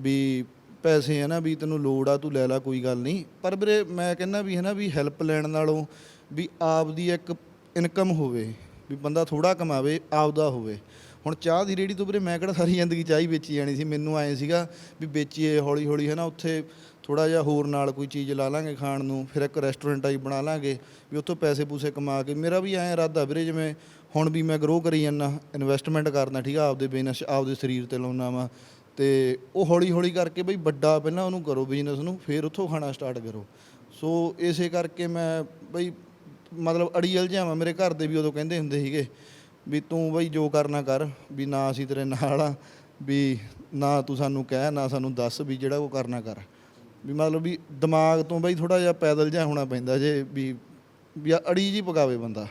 ਵੀ ਪੈਸੇ ਹੈ ਨਾ ਵੀ ਤੈਨੂੰ ਲੋੜ ਆ, ਤੂੰ ਲੈ ਲੈ, ਕੋਈ ਗੱਲ ਨਹੀਂ। ਪਰ ਵੀਰੇ ਮੈਂ ਕਹਿੰਦਾ ਵੀ ਹੈ ਨਾ ਵੀ ਹੈਲਪ ਲੈਣ ਨਾਲੋਂ ਵੀ ਆਪ ਦੀ ਇੱਕ ਇਨਕਮ ਹੋਵੇ, ਵੀ ਬੰਦਾ ਥੋੜਾ ਕਮਾਵੇ, ਆਪਦਾ ਹੋਵੇ। ਹੁਣ ਚਾਹ ਦੀ ਰੇੜੀ ਤੋਂ ਵੀਰੇ ਮੈਂ ਕਿਹੜਾ ਸਾਰੀ ਜ਼ਿੰਦਗੀ ਚਾਹ ਹੀ ਵੇਚੀ ਜਾਣੀ ਸੀ। ਮੈਨੂੰ ਆਏ ਸੀਗਾ ਵੀ ਵੇਚੀਏ ਹੌਲੀ ਹੌਲੀ ਹੈ ਨਾ ਉੱਥੇ ਥੋੜਾ ਜਿਹਾ ਹੋਰ ਨਾਲ ਕੋਈ ਚੀਜ਼ ਲਾ ਲਾਂਗੇ ਖਾਣ ਨੂੰ, ਫਿਰ ਇੱਕ ਰੈਸਟੋਰੈਂਟ ਟਾਈਪ ਬਣਾ ਲਾਂਗੇ, ਵੀ ਉੱਥੋਂ ਪੈਸੇ ਪੂਸੇ ਕਮਾ ਕੇ। ਮੇਰਾ ਵੀ ਐਂ ਇਰਾਦਾ ਵੀਰੇ, ਜਿਵੇਂ ਹੁਣ ਵੀ ਮੈਂ ਗਰੋ ਕਰੀ ਜਾਂਦਾ ਇਨਵੈਸਟਮੈਂਟ ਕਰਦਾ, ਠੀਕ ਆ, ਆਪਦੇ ਬਿਜ਼ਨਸ ਆਪਦੇ ਸਰੀਰ ਤੇ ਲਾਉਣਾ ਵਾ, ਤੇ ਉਹ ਹੌਲੀ ਹੌਲੀ ਕਰਕੇ ਬਈ ਵੱਡਾ ਪਹਿਲਾਂ ਉਹਨੂੰ ਕਰੋ ਬਿਜ਼ਨਸ ਨੂੰ, ਫਿਰ ਉੱਥੋਂ ਖਾਣਾ ਸਟਾਰਟ ਕਰੋ। ਸੋ ਇਸੇ ਕਰਕੇ ਮੈਂ ਬਈ ਮਤਲਬ ਅੜੀਅਲ ਜਿਹਾ ਵਾਂ, ਮੇਰੇ ਘਰ ਦੇ ਵੀ ਉਦੋਂ ਕਹਿੰਦੇ ਹੁੰਦੇ ਸੀਗੇ ਵੀ ਤੂੰ ਬਈ ਜੋ ਕਰਨਾ ਕਰ, ਵੀ ਨਾ ਅਸੀਂ ਤੇਰੇ ਨਾਲ ਆ, ਵੀ ਨਾ ਤੂੰ ਸਾਨੂੰ ਕਹਿ, ਨਾ ਸਾਨੂੰ ਦੱਸ ਵੀ ਜਿਹੜਾ ਉਹ ਕਰਨਾ ਕਰ। ਵੀ ਮਤਲਬ ਵੀ ਦਿਮਾਗ ਤੋਂ ਬਈ ਥੋੜਾ ਜਿਹਾ ਪੈਦਲ ਜਿਹਾ ਹੋਣਾ ਪੈਂਦਾ ਜੇ ਵੀ ਵੀ ਅੜੀ ਜੀ ਪਕਾਵੇ ਬੰਦਾ।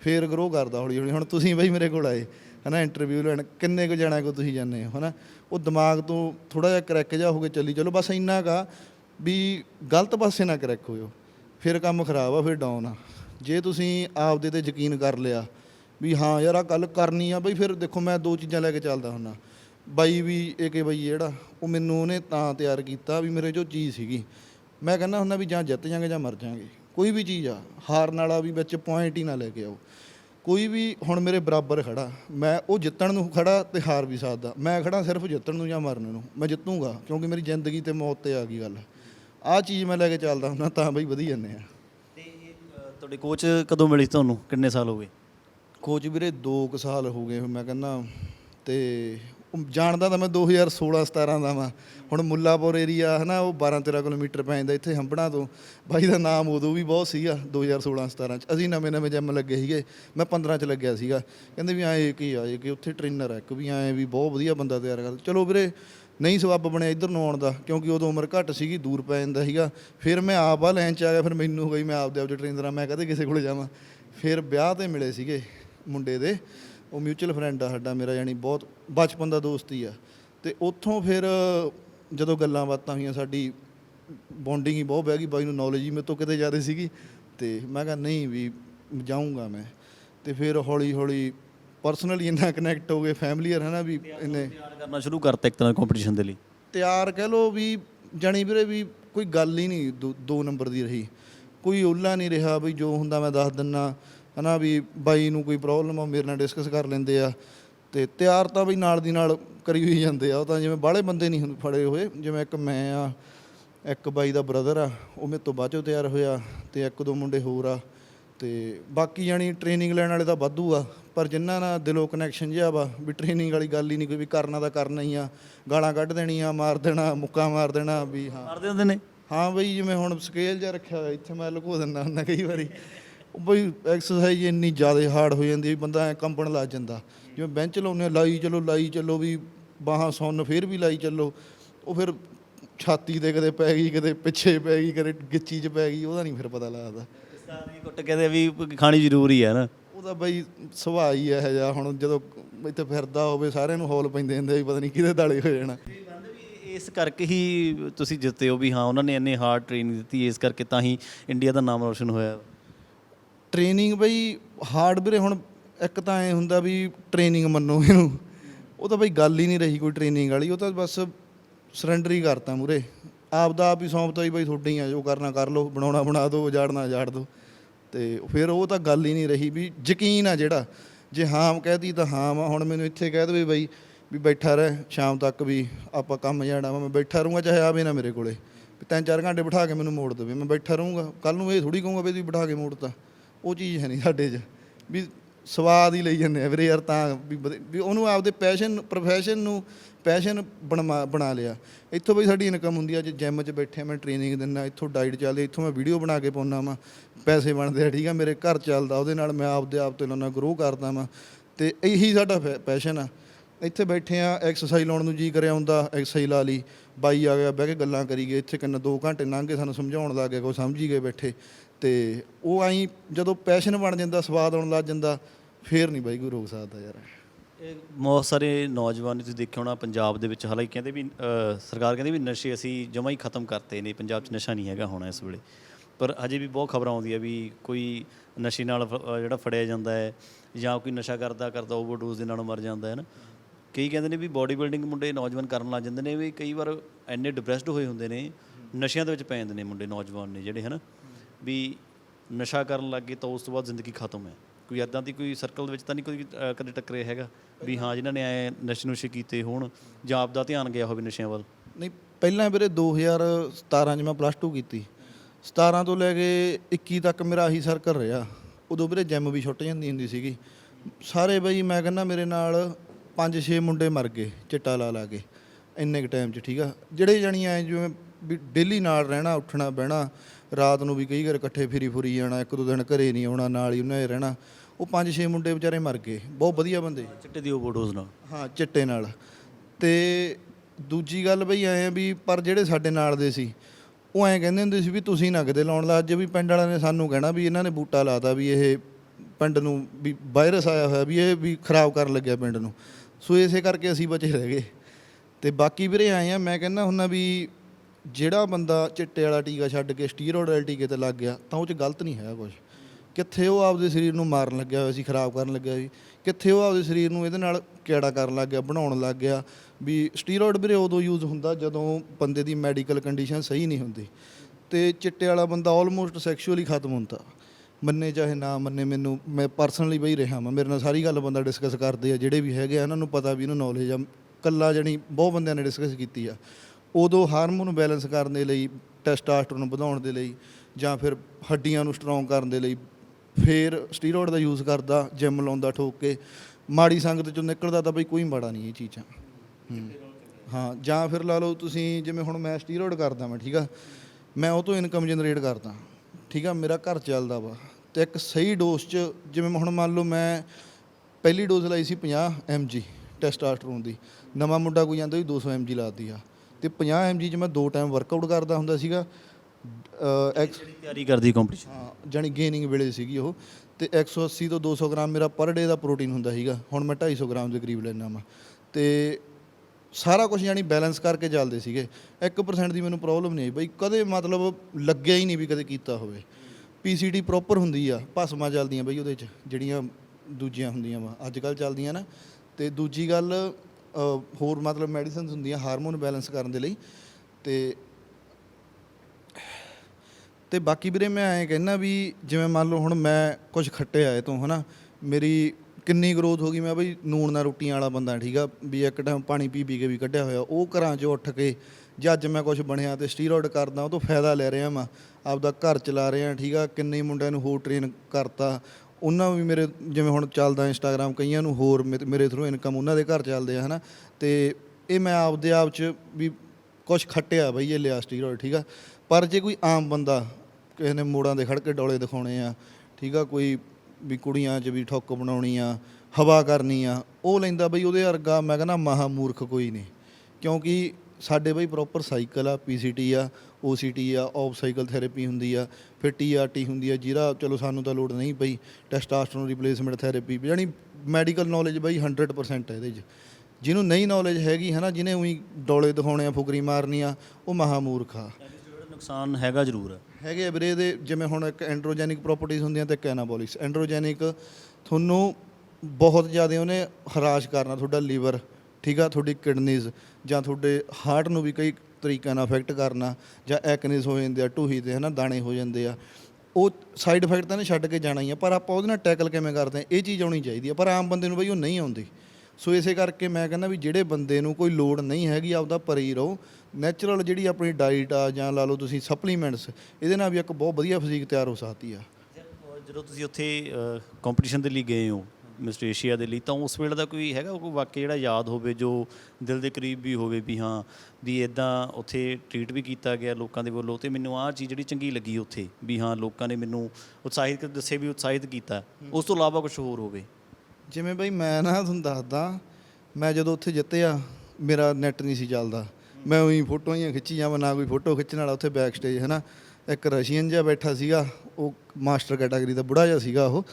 ਫੇਰ ਗਰੋ ਕਰਦਾ ਹੌਲੀ ਹੌਲੀ ਹੁਣ ਤੁਸੀਂ ਬਈ ਮੇਰੇ ਕੋਲ ਆਏ, ਹਨਾ ਇੰਟਰਵਿਊ ਲੈਣ, ਕਿੰਨੇ ਕੁ ਜਾਣਾ ਕੋ ਤੁਸੀਂ ਜਾਂਦੇ ਹੋ, ਹਨਾ? ਉਹ ਦਿਮਾਗ ਤੋਂ ਥੋੜਾ ਜਿਹਾ ਕਰੈਕ ਜਿਹਾ ਹੋ ਕੇ ਚੱਲੀ, ਚਲੋ ਬਸ ਇੰਨਾ ਕਾ ਵੀ ਗਲਤ ਪਾਸੇ ਨਾ ਕਰੈਕ ਹੋਇਓ, ਫਿਰ ਕੰਮ ਖਰਾਬ ਆ, ਫਿਰ ਡਾਊਨ ਆ। ਜੇ ਤੁਸੀਂ ਆਪਦੇ ਤੇ ਯਕੀਨ ਕਰ ਲਿਆ ਵੀ ਹਾਂ ਯਾਰ ਆ ਗੱਲ ਕਰਨੀ ਆ ਬਈ ਫਿਰ ਦੇਖੋ ਮੈਂ ਦੋ ਚੀਜ਼ਾਂ ਲੈ ਕੇ ਚੱਲਦਾ ਹੁੰਨਾ। ਬਾਈ ਵੀ ਏਕੇ ਬਾਈ ਜਿਹੜਾ, ਉਹ ਮੈਨੂੰ ਉਹਨੇ ਤਾਂ ਤਿਆਰ ਕੀਤਾ ਵੀ ਮੇਰੇ ਜੋ ਚੀਜ਼ ਸੀਗੀ। ਮੈਂ ਕਹਿੰਦਾ ਹੁੰਦਾ ਵੀ ਜਾਂ ਜਿੱਤ ਜਾਾਂਗੇ ਜਾਂ ਮਰ ਜਾਾਂਗੇ। ਕੋਈ ਵੀ ਚੀਜ਼ ਆ, ਹਾਰਨ ਵਾਲਾ ਵੀ ਵਿੱਚ ਪੁਆਇੰਟ ਹੀ ਨਾ ਲੈ ਕੇ ਆਓ। ਕੋਈ ਵੀ ਹੁਣ ਮੇਰੇ ਬਰਾਬਰ ਖੜਾ, ਮੈਂ ਉਹ ਜਿੱਤਣ ਨੂੰ ਖੜਾ ਤੇ ਹਾਰ ਵੀ ਸਕਦਾ। ਮੈਂ ਖੜਾ ਸਿਰਫ ਜਿੱਤਣ ਨੂੰ ਜਾਂ ਮਰਨ ਨੂੰ, ਮੈਂ ਜਿੱਤੂਗਾ, ਕਿਉਂਕਿ ਮੇਰੀ ਜ਼ਿੰਦਗੀ ਤੇ ਮੌਤ ਤੇ ਆ ਗਈ ਗੱਲ। ਆਹ ਚੀਜ਼ ਮੈਂ ਲੈ ਕੇ ਚੱਲਦਾ ਹੁੰਦਾ ਤਾਂ ਬਈ ਵਧੀ ਜਾਂਦੇ ਆ। ਤੇ ਤੁਹਾਡੇ ਕੋਚ ਕਦੋਂ ਮਿਲੀ ਤੁਹਾਨੂੰ? ਕਿੰਨੇ ਸਾਲ ਹੋ ਗਏ? ਕੋਚ ਵੀਰੇ 2 ਕੁ ਸਾਲ ਹੋ ਗਏ ਮੈਂ ਕਹਿੰਦਾ ਤੇ ਜਾਣਦਾ ਤਾਂ ਮੈਂ 2016 17 ਦਾ ਵਾਂ। ਹੁਣ ਮੁੱਲਾਪੁਰ ਏਰੀਆ ਹਨਾ, ਉਹ 12 13 ਕਿਲੋਮੀਟਰ ਪੈ ਜਾਂਦਾ ਇੱਥੇ ਹੰਬਣਾ ਤੋਂ। ਬਾਈ ਦਾ ਨਾਮ ਉਦੋਂ ਵੀ ਬਹੁਤ ਸੀਗਾ 2016 17 ਚ। ਅਸੀਂ ਨਵੇਂ ਨਵੇਂ ਜਿਮ ਲੱਗੇ ਸੀਗੇ, ਮੈਂ 15 ਚ ਲੱਗਿਆ ਸੀਗਾ। ਕਹਿੰਦੇ ਵੀ ਐਂ ਕੀ ਆ ਕਿ ਉੱਥੇ ਟ੍ਰੇਨਰ ਹੈ ਇੱਕ ਵੀ ਐਂ ਵੀ ਬਹੁਤ ਵਧੀਆ ਬੰਦਾ ਤਿਆਰ ਕਰਦਾ। ਚਲੋ ਵੀਰੇ, ਨਹੀਂ ਸਬੱਬ ਬਣਿਆ ਇੱਧਰ ਨੂੰ ਆਉਣ ਦਾ, ਕਿਉਂਕਿ ਉਦੋਂ ਉਮਰ ਘੱਟ ਸੀਗੀ, ਦੂਰ ਪੈ ਜਾਂਦਾ ਸੀਗਾ। ਫਿਰ ਮੈਂ ਆਪ ਆ ਲੈਣ ਚ ਆ ਗਿਆ, ਫਿਰ ਮੈਨੂੰ ਹੋ ਗਈ ਮੈਂ ਆਪਦੇ ਆਪ ਆਪਦੇ ਟ੍ਰੇਨਰ ਆ, ਮੈਂ ਕਦੇ ਕਿਸੇ ਕੋਲ ਜਾਵਾਂ। ਫਿਰ ਵਿਆਹ ਤੇ ਮਿਲੇ ਸੀਗੇ। ਮੁੰਡੇ ਦੇ ਉਹ ਮਿਊਚੁਅਲ ਫਰੈਂਡ ਆ ਸਾਡਾ ਮੇਰਾ ਯਾਨੀ ਬਹੁਤ ਬਚਪਨ ਦਾ ਦੋਸਤ ਹੀ ਆ। ਤੇ ਉੱਥੋਂ ਫਿਰ ਜਦੋਂ ਗੱਲਾਂ ਬਾਤਾਂ ਹੋਈਆਂ ਸਾਡੀ ਬੌਂਡਿੰਗ ਹੀ ਬਹੁਤ ਬਹਿ ਗਈ। ਬਾਈ ਨੂੰ ਨੌਲੇਜ ਹੀ ਮੇਰੇ ਤੋਂ ਕਿਤੇ ਜ਼ਿਆਦਾ ਸੀਗੀ। ਤੇ ਮੈਂ ਕਿਹਾ ਨਹੀਂ ਵੀ ਜਾਊਂਗਾ ਮੈਂ। ਤੇ ਫਿਰ ਹੌਲੀ ਹੌਲੀ ਪਰਸਨਲੀ ਇੰਨਾ ਕਨੈਕਟ ਹੋ ਗਏ ਫੈਮਲੀਅਰ ਹੈ ਨਾ ਵੀ ਇੰਨੇ ਤਿਆਰ ਕਰਨਾ ਸ਼ੁਰੂ ਕਰਤਾ ਇੱਕ ਤਰ੍ਹਾਂ ਕੰਪੀਟੀਸ਼ਨ ਦੇ ਲਈ। ਤਿਆਰ ਕਹਿ ਲੋ ਵੀ ਜਾਣੀ ਵੀਰੇ ਵੀ ਕੋਈ ਗੱਲ ਹੀ ਨਹੀਂ ਦੋ- ਦੋ ਨੰਬਰ ਦੀ ਰਹੀ। ਕੋਈ ਓਲਾ ਨਹੀਂ ਰਿਹਾ ਵੀ ਜੋ ਹੁੰਦਾ ਮੈਂ ਦੱਸ ਦਿੰਨਾ। ਹਨਾ ਵੀ ਬਾਈ ਨੂੰ ਕੋਈ ਪ੍ਰੋਬਲਮ ਆ ਮੇਰੇ ਨਾਲ ਡਿਸਕਸ ਕਰ ਲੈਂਦੇ ਆ ਤੇ ਤਿਆਰ ਤਾਂ ਬਈ ਨਾਲ ਦੀ ਨਾਲ ਕਰੀ ਹੋਈ ਜਾਂਦੇ ਆ। ਉਹ ਤਾਂ ਜਿਵੇਂ ਬਾਹਲੇ ਬੰਦੇ ਨਹੀਂ ਹੁੰਦੇ ਫੜੇ ਹੋਏ ਜਿਵੇਂ ਇੱਕ ਮੈਂ ਆ ਇੱਕ ਬਾਈ ਦਾ ਬ੍ਰਦਰ ਆ ਉਹ ਮੇਰੇ ਤੋਂ ਬਾਅਦ ਚੋਂ ਤਿਆਰ ਹੋਇਆ ਤੇ ਇੱਕ ਦੋ ਮੁੰਡੇ ਹੋਰ ਆ ਤੇ ਬਾਕੀ ਜਾਣੀ ਟ੍ਰੇਨਿੰਗ ਲੈਣ ਵਾਲੇ ਤਾਂ ਵਾਧੂ ਆ ਪਰ ਜਿਨ੍ਹਾਂ ਨਾਲ ਦਿਲੋਂ ਕਨੈਕਸ਼ਨ ਜਿਹਾ ਵਾ ਵੀ ਟ੍ਰੇਨਿੰਗ ਵਾਲੀ ਗੱਲ ਹੀ ਨਹੀਂ ਕੋਈ ਵੀ ਕਰਨਾ ਤਾਂ ਕਰਨਾ ਹੀ ਆ ਗਾਲਾਂ ਕੱਢ ਦੇਣੀਆਂ ਮਾਰ ਦੇਣਾ ਮੁੱਕਾ ਮਾਰ ਦੇਣਾ ਵੀ ਹਾਂ। ਕਰਦੇ ਹੁੰਦੇ ਨੇ? ਹਾਂ ਬਈ ਜਿਵੇਂ ਹੁਣ ਸਕੇਲ ਜਿਹਾ ਰੱਖਿਆ ਹੋਇਆ ਇੱਥੇ ਮੈਂ ਲੁਕੋ ਦਿੰਦਾ ਹੁੰਦਾ ਕਈ ਵਾਰੀ। ਉਹ ਬਈ ਐਕਸਰਸਾਈਜ਼ ਇੰਨੀ ਜ਼ਿਆਦਾ ਹਾਰਡ ਹੋ ਜਾਂਦੀ ਹੈ ਵੀ ਬੰਦਾ ਐ ਕੰਬਣ ਲੱਗ ਜਾਂਦਾ। ਜਿਵੇਂ ਬੈਂਚ ਲਾਉਂਦੇ ਆ ਲਾਈ ਚੱਲੋ ਲਾਈ ਚੱਲੋ ਵੀ ਬਾਹਾਂ ਸੁੰਨ ਫੇਰ ਵੀ ਲਾਈ ਚੱਲੋ। ਉਹ ਫਿਰ ਛਾਤੀ ਤੇ ਕਦੇ ਪੈ ਗਈ ਕਦੇ ਪਿੱਛੇ ਪੈ ਗਈ ਕਦੇ ਗਿੱਚੀ 'ਚ ਪੈ ਗਈ ਉਹਦਾ ਨਹੀਂ ਫਿਰ ਪਤਾ ਲੱਗਦਾ। ਸਾਰੀ ਕੁੱਟ ਕਹਿੰਦੇ ਵੀ ਖਾਣੀ ਜ਼ਰੂਰੀ ਹੈ ਨਾ। ਉਹਦਾ ਬਈ ਸੁਭਾਅ ਹੀ ਇਹੋ ਜਿਹਾ ਹੁਣ ਜਦੋਂ ਇੱਥੇ ਫਿਰਦਾ ਹੋਵੇ ਸਾਰਿਆਂ ਨੂੰ ਹੌਲ ਪੈਂਦੇ ਹੁੰਦੇ ਵੀ ਪਤਾ ਨਹੀਂ ਕਿਹਦੇ ਦਾਲੇ ਹੋ ਜਾਣਾ। ਇਸ ਕਰਕੇ ਹੀ ਤੁਸੀਂ ਜਿੱਤੇ ਹੋ ਵੀ ਹਾਂ ਉਹਨਾਂ ਨੇ ਇੰਨੇ ਹਾਰਡ ਟ੍ਰੇਨਿੰਗ ਦਿੱਤੀ ਇਸ ਕਰਕੇ ਤਾਂ ਹੀ ਇੰਡੀਆ ਦਾ ਨਾਮ ਰੋਸ਼ਨ ਹੋਇਆ। ਟ੍ਰੇਨਿੰਗ ਬਈ ਹਾਰਡ ਵੀਰੇ ਹੁਣ ਇੱਕ ਤਾਂ ਐ ਹੁੰਦਾ ਵੀ ਟ੍ਰੇਨਿੰਗ ਮੰਨੋ ਇਹਨੂੰ। ਉਹ ਤਾਂ ਬਈ ਗੱਲ ਹੀ ਨਹੀਂ ਰਹੀ ਕੋਈ ਟ੍ਰੇਨਿੰਗ ਵਾਲੀ, ਉਹ ਤਾਂ ਬਸ ਸਰੈਂਡਰ ਹੀ ਕਰਤਾ ਮੂਰੇ। ਆਪ ਦਾ ਆਪ ਹੀ ਸੌਂਪਤਾ ਹੀ ਬਈ ਤੁਹਾਡੇ ਹੀ ਆ, ਜੋ ਕਰਨਾ ਕਰ ਲਓ, ਬਣਾਉਣਾ ਬਣਾ ਦਿਓ ਉਜਾੜਨਾ ਉਜਾੜ ਦਿਓ ਤੇ ਫਿਰ ਉਹ ਤਾਂ ਗੱਲ ਹੀ ਨਹੀਂ ਰਹੀ ਵੀ ਯਕੀਨ ਆ ਜਿਹੜਾ। ਜੇ ਹਾਂ ਕਹਿਦੀ ਤਾਂ ਹਾਂ ਵਾ, ਹੁਣ ਮੈਨੂੰ ਇੱਥੇ ਕਹਿ ਦੇਵੇ ਬਈ, ਵੀ ਬੈਠਾ ਰਹਿ, ਸ਼ਾਮ ਤੱਕ ਵੀ ਆਪਾਂ ਕੰਮ ਜਾਣਾ ਵਾ, ਮੈਂ ਬੈਠਾ ਰਹੂੰਗਾ ਚਾਹੇ ਆਵੇ ਨਾ ਮੇਰੇ ਕੋਲੇ। ਵੀ ਤਿੰਨ ਚਾਰ ਘੰਟੇ ਬਿਠਾ ਕੇ ਮੈਨੂੰ ਮੋੜ ਦੇਵੇ, ਮੈਂ ਬੈਠਾ ਰਹੂੰਗਾ। ਕੱਲ ਨੂੰ ਇਹ ਥੋੜੀ ਕਹੂੰਗਾ ਵੀ ਤੁਸੀਂ ਬਿਠਾ ਕੇ ਮੋੜਤਾ। ਉਹ ਚੀਜ਼ ਹੈ ਨਹੀਂ ਸਾਡੇ 'ਚ। ਵੀ ਸਵਾਦ ਹੀ ਲਈ ਜਾਂਦੇ ਆ ਵੀਰੇ ਯਾਰ ਤਾਂ ਵੀ ਵਧੀ ਵੀ ਉਹਨੂੰ ਆਪਦੇ ਪੈਸ਼ਨ ਪ੍ਰੋਫੈਸ਼ਨ ਨੂੰ ਪੈਸ਼ਨ ਬਣਾ ਬਣਾ ਲਿਆ। ਇੱਥੋਂ ਬਈ ਸਾਡੀ ਇਨਕਮ ਹੁੰਦੀ ਆ ਜੇ ਜਿਮ 'ਚ ਬੈਠੇ ਆ, ਮੈਂ ਟ੍ਰੇਨਿੰਗ ਦਿੰਦਾ ਇੱਥੋਂ ਡਾਈਟ ਚੱਲਦੀ ਇੱਥੋਂ ਮੈਂ ਵੀਡੀਓ ਬਣਾ ਕੇ ਪਾਉਣਾ ਵਾਂ। ਪੈਸੇ ਬਣਦੇ ਆ ਠੀਕ ਆ ਮੇਰੇ ਘਰ ਚੱਲਦਾ ਉਹਦੇ ਨਾਲ ਮੈਂ ਆਪਦੇ ਆਪ ਤੇ ਲਾਉਣਾ ਗਰੋ ਕਰਦਾ ਵਾਂ। ਤੇ ਇਹੀ ਸਾਡਾ ਪੈਸ਼ਨ ਆ। ਇੱਥੇ ਬੈਠੇ ਆ ਐਕਸਰਸਾਈਜ਼ ਲਾਉਣ ਨੂੰ ਜੀ ਕਰਿਆ ਹੁੰਦਾ ਐਕਸਰਸਾਈਜ਼ ਲਾ ਲਈ। ਬਾਈ ਆ ਗਿਆ ਬਹਿ ਕੇ ਗੱਲਾਂ ਕਰੀ ਗਏ ਇੱਥੇ ਕਿੰਨਾ 2 ਘੰਟੇ ਲੰਘ ਗਏ ਸਾਨੂੰ ਸਮਝਾਉਣ ਲੱਗ ਗਿਆ ਕੋਈ ਸਮਝ ਹੀ ਗਏ ਬੈਠੇ। ਤੇ ਉਹ ਐਂ ਜਦੋਂ ਪੈਸ਼ਨ ਬਣ ਜਾਂਦਾ, ਸਵਾਦ ਆਉਣ ਲੱਗ ਜਾਂਦਾ, ਫੇਰ ਨਹੀਂ ਬਾਈ ਕੋਈ ਰੋਕ ਸਕਦਾ ਯਾਰ। ਇਹ ਬਹੁਤ ਸਾਰੇ ਨੌਜਵਾਨ ਨੇ ਤੁਸੀਂ ਦੇਖਿਆ ਹੋਣਾ, ਪੰਜਾਬ ਦੇ ਵਿੱਚ ਹਾਲਾਂਕਿ ਕਹਿੰਦੇ ਵੀ ਸਰਕਾਰ ਕਹਿੰਦੀ ਵੀ ਨਸ਼ੇ ਅਸੀਂ ਜਮਾ ਹੀ ਖਤਮ ਕਰਤੇ ਨੇ, ਪੰਜਾਬ 'ਚ ਨਸ਼ਾ ਨਹੀਂ ਹੈਗਾ ਹੁਣ ਇਸ ਵੇਲੇ। ਪਰ ਅਜੇ ਵੀ ਬਹੁਤ ਖਬਰਾਂ ਆਉਂਦੀਆਂ ਵੀ ਕੋਈ ਨਸ਼ੇ ਨਾਲ ਫ- ਜਿਹੜਾ ਫੜਿਆ ਜਾਂਦਾ ਹੈ, ਜਾਂ ਕੋਈ ਨਸ਼ਾ ਕਰਦਾ ਕਰਦਾ ਓਵਰਡੋਜ਼ ਦੇ ਨਾਲ ਮਰ ਜਾਂਦਾ ਹੈ ਨਾ। ਕਈ ਕਹਿੰਦੇ ਨੇ ਵੀ ਬਾਡੀ ਬਿਲਡਿੰਗ ਮੁੰਡੇ ਨੌਜਵਾਨ ਕਰਨ ਲੱਗ ਜਾਂਦੇ ਨੇ, ਵੀ ਕਈ ਵਾਰ ਐਨੇ ਡਿਪਰੈਸਡ ਹੋਏ ਹੁੰਦੇ ਨੇ, ਨਸ਼ਿਆਂ ਦੇ ਵਿੱਚ ਪੈ ਜਾਂਦੇ ਨੇ ਮੁੰਡੇ ਨੌਜਵਾਨ ਨੇ ਜਿਹੜੇ, ਹਨਾ। ਵੀ ਨਸ਼ਾ ਕਰਨ ਲੱਗ ਗਏ ਤਾਂ ਉਸ ਤੋਂ ਬਾਅਦ ਜ਼ਿੰਦਗੀ ਖਤਮ ਹੈ। ਕੋਈ ਐਦਾਂ ਦੀ ਕੋਈ ਸਰਕਲ ਦੇ ਵਿੱਚ ਤਾਂ ਨਹੀਂ ਕੋਈ ਅ, ਕਦੇ ਟੱਕਰੇ ਹੈਗਾ ਵੀ ਹਾਂ ਜਿਨ੍ਹਾਂ ਨੇ ਐ ਨਸ਼ੇ ਨੁਸ਼ੇ ਕੀਤੇ ਹੋਣ ਜਾਂ ਆਪ ਦਾ ਧਿਆਨ ਗਿਆ ਹੋਵੇ ਨਸ਼ਿਆਂ ਵੱਲ? ਨਹੀਂ ਪਹਿਲਾਂ ਵੀਰੇ 2017 'ਚ ਮੈਂ ਪਲੱਸ 2 ਕੀਤੀ। 17 ਤੋਂ ਲੈ ਕੇ 21 ਤੱਕ ਮੇਰਾ ਆਹੀ ਸਰਕਲ ਰਿਹਾ। ਉਦੋਂ ਵੀਰੇ ਜਿਮ ਵੀ ਛੁੱਟ ਜਾਂਦੀ ਹੁੰਦੀ ਸੀਗੀ। ਸਾਰੇ ਬਈ ਮੈਂ ਕਹਿੰਦਾ ਮੇਰੇ ਨਾਲ 5-6 ਮੁੰਡੇ ਮਰ ਗਏ ਚਿੱਟਾ ਲਾ ਲਾ ਕੇ ਇੰਨੇ ਕ ਟਾਈਮ 'ਚ ਠੀਕ ਆ? ਜਿਹੜੇ ਜਾਣੀ ਐ ਜਿਵੇਂ ਵੀ ਡੇਲੀ ਨਾਲ ਰਹਿਣਾ ਉੱਠਣਾ ਬਹਿਣਾ ਰਾਤ ਨੂੰ ਵੀ ਕਈ ਵਾਰ ਇਕੱਠੇ ਫਿਰੀ ਫੁਰੀ ਜਾਣਾ ਇੱਕ ਦੋ ਦਿਨ ਘਰੇ ਨਹੀਂ ਆਉਣਾ ਨਾਲ ਹੀ ਉਹਨਾਂ ਦੇ ਰਹਿਣਾ। ਉਹ 5-6 ਮੁੰਡੇ ਵਿਚਾਰੇ ਮਰ ਗਏ ਬਹੁਤ ਵਧੀਆ ਬੰਦੇ। ਚਿੱਟੇ ਦੀ ਓਵਰਡੋਜ਼ ਨਾਲ। ਹਾਂ ਚਿੱਟੇ ਨਾਲ। ਤੇ ਦੂਜੀ ਗੱਲ ਬਈ ਐ ਆ ਵੀ ਪਰ ਜਿਹੜੇ ਸਾਡੇ ਨਾਲ ਦੇ ਸੀ ਉਹ ਐਂ ਕਹਿੰਦੇ ਹੁੰਦੇ ਸੀ ਵੀ ਤੁਸੀਂ ਨਾ ਕਿਤੇ ਲਾਉਣ ਲੱਗ ਜੇ ਵੀ ਪਿੰਡ ਵਾਲਿਆਂ ਨੇ ਸਾਨੂੰ ਕਹਿਣਾ ਵੀ ਇਹਨਾਂ ਨੇ ਬੂਟਾ ਲਾਤਾ ਵੀ ਇਹ ਪਿੰਡ ਨੂੰ ਵੀ ਵਾਇਰਸ ਆਇਆ ਹੋਇਆ ਵੀ ਇਹ ਵੀ ਖਰਾਬ ਕਰਨ ਲੱਗਿਆ ਪਿੰਡ ਨੂੰ। ਸੋ ਇਸੇ ਕਰਕੇ ਅਸੀਂ ਬਚੇ ਰਹਿ ਗਏ। ਤੇ ਬਾਕੀ ਵੀਰੇ ਆਏ ਆ ਮੈਂ ਕਹਿੰਦਾ ਹੁੰਨਾ ਵੀ ਜਿਹੜਾ ਬੰਦਾ ਚਿੱਟੇ ਵਾਲਾ ਟੀਕਾ ਛੱਡ ਕੇ ਸਟੀਰੋਇਡ ਵਾਲੇ ਟੀਕੇ ਤੇ ਲੱਗ ਗਿਆ, ਤਾਂ ਉਹ 'ਚ ਗਲਤ ਨਹੀਂ ਹੈਗਾ ਕੁਝ ਕਿੱਥੇ ਉਹ ਆਪਦੇ ਸਰੀਰ ਨੂੰ ਮਾਰਨ ਲੱਗਿਆ ਹੋਇਆ ਸੀ, ਖਰਾਬ ਕਰਨ ਲੱਗਿਆ ਸੀ? ਕਿੱਥੇ ਉਹ ਆਪਦੇ ਸਰੀਰ ਨੂੰ ਇਹਦੇ ਨਾਲ ਕਿਹੜਾ ਕਰਨ ਲੱਗ ਗਿਆ, ਬਣਾਉਣ ਲੱਗ ਗਿਆ? ਵੀ ਸਟੀਰੋਇਡ ਵੀਰੇ ਉਦੋਂ ਯੂਜ਼ ਹੁੰਦਾ ਜਦੋਂ ਬੰਦੇ ਦੀ ਮੈਡੀਕਲ ਕੰਡੀਸ਼ਨ ਸਹੀ ਨਹੀਂ ਹੁੰਦੀ। ਤੇ ਚਿੱਟੇ ਵਾਲਾ ਬੰਦਾ ਆਲਮੋਸਟ ਸੈਕਸ਼ੂਅਲੀ ਖਤਮ ਹੁੰਦਾ। ਮੰਨੇ ਚਾਹੇ ਨਾ ਮੰਨੇ, ਮੈਨੂੰ, ਮੈਂ ਪਰਸਨਲੀ ਬਈ ਰਿਹਾ ਮੈਂ ਮੇਰੇ ਨਾਲ ਸਾਰੀ ਗੱਲ ਬੰਦਾ ਡਿਸਕਸ ਕਰਦੇ ਆ, ਜਿਹੜੇ ਵੀ ਹੈਗੇ ਆ, ਇਹਨਾਂ ਨੂੰ ਪਤਾ ਵੀ ਇਹਨੂੰ ਨੌਲੇਜ ਆ। ਕੱਲਾ ਜਣੀ ਬਹੁਤ ਬੰਦਿਆਂ ਨੇ ਡਿਸਕਸ ਕੀਤੀ ਆ। ਉਦੋਂ ਹਾਰਮੋਨ ਬੈਲੈਂਸ ਕਰਨ ਦੇ ਲਈ, ਟੈਸਟਾਸਟਰੋਨ ਵਧਾਉਣ ਦੇ ਲਈ ਜਾਂ ਫਿਰ ਹੱਡੀਆਂ ਨੂੰ ਸਟਰੋਂਗ ਕਰਨ ਦੇ ਲਈ ਫਿਰ ਸਟੀਰੋਇਡ ਦਾ ਯੂਜ਼ ਕਰਦਾ ਜਿਮ ਲਾਉਂਦਾ, ਠੋਕ ਕੇ। ਮਾੜੀ ਸੰਗਤ ਚੋਂ ਨਿਕਲਦਾ ਤਾਂ ਬਈ ਕੋਈ ਮਾੜਾ ਨਹੀਂ ਇਹ ਚੀਜ਼ਾਂ। ਹਾਂ। ਜਾਂ ਫਿਰ ਲਾ ਲਓ ਤੁਸੀਂ ਜਿਵੇਂ ਹੁਣ ਮੈਂ ਸਟੀਰੋਇਡ ਕਰਦਾ ਮੈਂ ਠੀਕ ਆ? ਮੈਂ ਉਹ ਤੋਂ ਇਨਕਮ ਜਨਰੇਟ ਕਰਦਾ, ਠੀਕ ਆ? ਮੇਰਾ ਘਰ ਚੱਲਦਾ ਵਾ। ਤੇ ਇੱਕ ਸਹੀ ਡੋਜ਼ 'ਚ ਜਿਵੇਂ ਹੁਣ ਮੰਨ ਲਓ ਮੈਂ ਪਹਿਲੀ ਡੋਜ਼ ਲਾਈ ਸੀ 50 mg ਟੈਸਟਾਸਟਰੋਨ ਦੀ। ਨਵਾਂ ਮੁੰਡਾ ਕੋਈ ਜਾਂਦਾ ਵੀ 200 mg ਲਾਤੀ ਆ। ਤੇ 50 mg 'ਚ ਮੈਂ ਦੋ ਟਾਈਮ ਵਰਕਆਊਟ ਕਰਦਾ ਹੁੰਦਾ ਸੀਗਾ। ਐਕਸ ਜਿਹੜੀ ਤਿਆਰੀ ਕਰਦੀ ਕੰਪੀਟੀਸ਼ਨ ਹਾਂ ਜਾਨੀ ਗੇਨਿੰਗ ਵੇਲੇ ਸੀਗੀ ਉਹ। ਤੇ 180 ਤੋਂ 200 ਗ੍ਰਾਮ ਮੇਰਾ ਪਰ ਡੇ ਦਾ ਪ੍ਰੋਟੀਨ ਹੁੰਦਾ ਸੀਗਾ। ਹੁਣ ਮੈਂ 250 ਗ੍ਰਾਮ ਦੇ ਕਰੀਬ ਲੈਣਾ ਵਾ। ਤੇ ਸਾਰਾ ਕੁਝ ਜਾਨੀ ਬੈਲੈਂਸ ਕਰਕੇ ਚੱਲਦੇ ਸੀਗੇ। 1% ਦੀ ਮੈਨੂੰ ਪ੍ਰੋਬਲਮ ਨਹੀਂ ਆਈ। ਬਈ ਕਦੇ ਮਤਲਬ ਲੱਗਿਆ ਹੀ ਨਹੀਂ ਵੀ ਕਦੇ ਕੀਤਾ ਹੋਵੇ। ਪੀਸੀਡੀ ਪ੍ਰੋਪਰ ਹੁੰਦੀ ਆ ਭਸਮਾਂ ਚੱਲਦੀਆਂ ਬਈ ਉਹਦੇ ਚ ਜਿਹੜੀਆਂ ਦੂਜੀਆਂ ਹੁੰਦੀਆਂ ਵਾ। ਅੱਜ ਕੱਲ ਚੱਲਦੀਆਂ ਨਾ। ਤੇ ਦੂਜੀ ਗੱਲ ਹੋਰ ਮਤਲਬ ਮੈਡੀਸਿਨਸ ਹੁੰਦੀਆਂ ਹਾਰਮੋਨ ਬੈਲੈਂਸ ਕਰਨ ਦੇ ਲਈ ਤੇ ਤੇ ਬਾਕੀ ਵੀਰੇ ਮੈਂ ਐਂ ਕਹਿਣਾ ਵੀ ਜਿਵੇਂ ਮੰਨ ਲਓ ਹੁਣ ਮੈਂ ਕੁਝ ਖੱਟੇ ਆਏ ਤੋਂ, ਹਨਾ, ਮੇਰੀ ਕਿੰਨੀ ਗਰੋਥ ਹੋ ਗਈ, ਮੈਂ ਬਈ ਨੂਣ ਨਾਲ ਰੋਟੀਆਂ ਵਾਲਾ ਬੰਦਾ, ਠੀਕ ਆ, ਵੀ ਇੱਕ ਟਾਈਮ ਪਾਣੀ ਪੀ ਪੀ ਕੇ ਵੀ ਕੱਢਿਆ ਹੋਇਆ, ਉਹ ਘਰਾਂ 'ਚੋਂ ਉੱਠ ਕੇ ਜੇ ਅੱਜ ਮੈਂ ਕੁਝ ਬਣਿਆ ਤੇ ਸਟੀਰੋਇਡ ਕਰਦਾ, ਉਹ ਤੋਂ ਫਾਇਦਾ ਲੈ ਰਿਹਾ ਮੈਂ ਆਪਦਾ ਘਰ ਚਲਾ ਰਿਹਾ, ਠੀਕ ਆ, ਕਿੰਨੇ ਮੁੰਡਿਆਂ ਨੂੰ ਹੋਰ ਟ੍ਰੇਨ ਕਰਤਾ ਉਹਨਾਂ ਨੂੰ ਵੀ ਮੇਰੇ ਜਿਵੇਂ ਹੁਣ ਚੱਲਦਾ ਇੰਸਟਾਗ੍ਰam ਕਈਆਂ ਨੂੰ ਹੋਰ ਮੇ- ਮੇਰੇ ਥਰੂ ਇਨਕਮ ਉਹਨਾਂ ਦੇ ਘਰ ਚੱਲਦੇ ਆ, ਹਨਾ? ਤੇ ਇਹ ਮੈਂ ਆਪਦੇ ਆਪ 'ਚ ਵੀ ਕੁਝ ਖੱਟਿਆ ਬਈ ਇਹ ਲਿਆ ਸਟੀਰੋਇਡ ਠੀਕ ਆ? ਪਰ ਜੇ ਕੋਈ ਆਮ ਬੰਦਾ ਕਿਸੇ ਨੇ ਮੋੜਾਂ ਦੇ ਖੜ ਕੇ ਡੋਲੇ ਦਿਖਾਉਣੇ ਆ, ਠੀਕ ਆ? ਕੋਈ ਵੀ ਕੁੜੀਆਂ 'ਚ ਵੀ ਠੋਕ ਬਣਾਉਣੀ ਆ, ਹਵਾ ਕਰਨੀ ਆ, ਉਹ ਲੈਂਦਾ ਬਈ ਉਹਦੇ ਵਰਗਾ, ਮੈਂ ਕਹਿੰਦਾ ਮਹਾ ਮੂਰਖ ਕੋਈ ਨਹੀਂ। ਕਿਉਂਕਿ ਸਾਡੇ ਬਈ ਪ੍ਰੋਪਰ ਸਾਈਕਲ ਆ ਪੀਸੀਟੀ ਆ ਓਸੀਟੀ ਆ ਆਫ ਸਾਈਕਲ ਥੈਰੇਪੀ ਹੁੰਦੀ ਆ ਫਿਰ ਟੀਆਰਟੀ ਹੁੰਦੀ ਆ ਜਿਹੜਾ ਚਲੋ ਸਾਨੂੰ ਤਾਂ ਲੋੜ ਨਹੀਂ ਪਈ ਟੈਸਟਾਸਟਰੋਨ ਰਿਪਲੇਸਮੈਂਟ ਥੈਰੇਪੀ ਯਾਨੀ ਮੈਡੀਕਲ ਨੌਲੇਜ ਬਈ 100% ਹੈ ਇਹਦੇ 'ਚ। ਜਿਹਨੂੰ ਨਹੀਂ ਨੌਲੇਜ ਹੈਗੀ ਹੈ ਨਾ ਜਿਹਨੇ ਉਹੀ ਡੋਲੇ ਦਿਖਾਉਣੇ ਆ ਫੁਕਰੀ ਮਾਰਨੀ ਆ ਉਹ ਮਹਾ ਮੂਰਖ ਆ ਨੁਕਸਾਨ ਹੈਗਾ ਜ਼ਰੂਰ ਹੈਗੇ ਆ ਵੀਰੇ ਦੇ ਜਿਵੇਂ ਹੁਣ ਇੱਕ ਐਂਡਰੋਜੈਨਿਕ ਪ੍ਰੋਪਰਟੀਆਂ ਹੁੰਦੀਆਂ ਤੇ ਇੱਕ ਐਨਾਬੋਲਿਕਸ ਐਂਡਰੋਜੈਨਿਕ ਤੁਹਾਨੂੰ ਬਹੁਤ ਜ਼ਿਆਦਾ ਉਹਨੇ ਹਰਾਸ਼ ਕਰਨਾ ਤੁਹਾਡਾ ਲੀਵਰ ਠੀਕ ਆ ਤੁਹਾਡੀ ਕਿਡਨੀਜ਼ ਜਾਂ ਤੁਹਾਡੇ ਹਾਰਟ ਨੂੰ ਵੀ ਕਈ ਤਰੀਕਿਆਂ ਨਾਲ ਅਫੈਕਟ ਕਰਨਾ, ਜਾਂ ਐਕਨਿਸ ਹੋ ਜਾਂਦੇ ਆ, ਢੂਹੀ ਤੇ ਹਨਾ, ਦਾਣੇ ਹੋ ਜਾਂਦੇ ਆ, ਉਹ ਸਾਈਡ ਇਫੈਕਟ ਤਾਂ ਨੇ ਛੱਡ ਕੇ ਜਾਣਾ ਹੀ ਆ, ਪਰ ਆਪਾਂ ਉਹਦੇ ਨਾਲ ਟੈਕਲ ਕਿਵੇਂ ਕਰਦੇ ਆ, ਇਹ ਚੀਜ਼ ਆਉਣੀ ਚਾਹੀਦੀ ਆ, ਪਰ ਆਮ ਬੰਦੇ ਨੂੰ ਬਈ ਉਹ ਨਹੀਂ ਆਉਂਦੀ। ਸੋ ਇਸੇ ਕਰਕੇ ਮੈਂ ਕਹਿੰਦਾ ਵੀ ਜਿਹੜੇ ਬੰਦੇ ਨੂੰ ਕੋਈ ਲੋੜ ਨਹੀਂ ਹੈਗੀ, ਆਪਦਾ ਪਰੇ ਰਹੋ ਨੈਚੁਰਲ ਜਿਹੜੀ ਆਪਣੀ ਡਾਈਟ ਆ, ਜਾਂ ਲਾ ਲਓ ਤੁਸੀਂ ਸਪਲੀਮੈਂਟਸ ਇਹਦੇ ਨਾਲ ਵੀ ਇੱਕ ਬਹੁਤ ਵਧੀਆ ਫਿਜ਼ੀਕ ਤਿਆਰ ਹੋ ਸਕਦੀ ਆ। ਜਦੋਂ ਤੁਸੀਂ ਉੱਥੇ ਕੰਪੀਟੀਸ਼ਨ ਦੇ ਲਈ ਗਏ ਹੋ ਮਿਸਟਰ ਏਸ਼ੀਆ ਦੇ ਲਈ ਤਾਂ ਉਸ ਵੇਲੇ ਦਾ ਕੋਈ ਹੈਗਾ ਕੋਈ ਵਾਕਿਆ ਜਿਹੜਾ ਯਾਦ ਹੋਵੇ ਜੋ ਦਿਲ ਦੇ ਕਰੀਬ ਵੀ ਹੋਵੇ ਵੀ ਹਾਂ ਵੀ ਇਦਾਂ ਉੱਥੇ ਟ੍ਰੀਟ ਵੀ ਕੀਤਾ ਗਿਆ ਲੋਕਾਂ ਦੇ ਵੱਲੋਂ ਤੇ ਮੈਨੂੰ ਆਹ ਚੀਜ਼ ਜਿਹੜੀ ਚੰਗੀ ਲੱਗੀ ਉੱਥੇ ਵੀ ਹਾਂ ਲੋਕਾਂ ਨੇ ਮੈਨੂੰ ਉਤਸ਼ਾਹਿਤ ਦੱਸੇ ਵੀ ਉਤਸ਼ਾਹਿਤ ਕੀਤਾ। ਉਸ ਤੋਂ ਇਲਾਵਾ ਕੁਝ ਹੋਰ ਹੋਵੇ? ਜਿਵੇਂ ਬਈ ਮੈਂ ਨਾ ਤੁਹਾਨੂੰ ਦੱਸਦਾ ਮੈਂ ਜਦੋਂ ਉੱਥੇ ਜਿੱਤਿਆ ਮੇਰਾ ਨੈਟ ਨਹੀਂ ਸੀ ਚੱਲਦਾ। ਮੈਂ ਉਹੀ ਫੋਟੋਆਂ ਹੀ ਖਿੱਚੀ ਜਾਵਾਂ ਨਾ ਕੋਈ ਫੋਟੋ ਖਿੱਚਣ ਵਾਲਾ ਉੱਥੇ ਬੈਕ ਸਟੇਜ ਹੈ ਨਾ ਇੱਕ ਰਸ਼ੀਅਨ ਜਿਹਾ ਬੈਠਾ ਸੀਗਾ ਉਹ ਮਾਸਟਰ ਕੈਟਾਗਰੀ ਦਾ ਬੁੜਾ ਜਿਹਾ ਸੀਗਾ ਉਹ।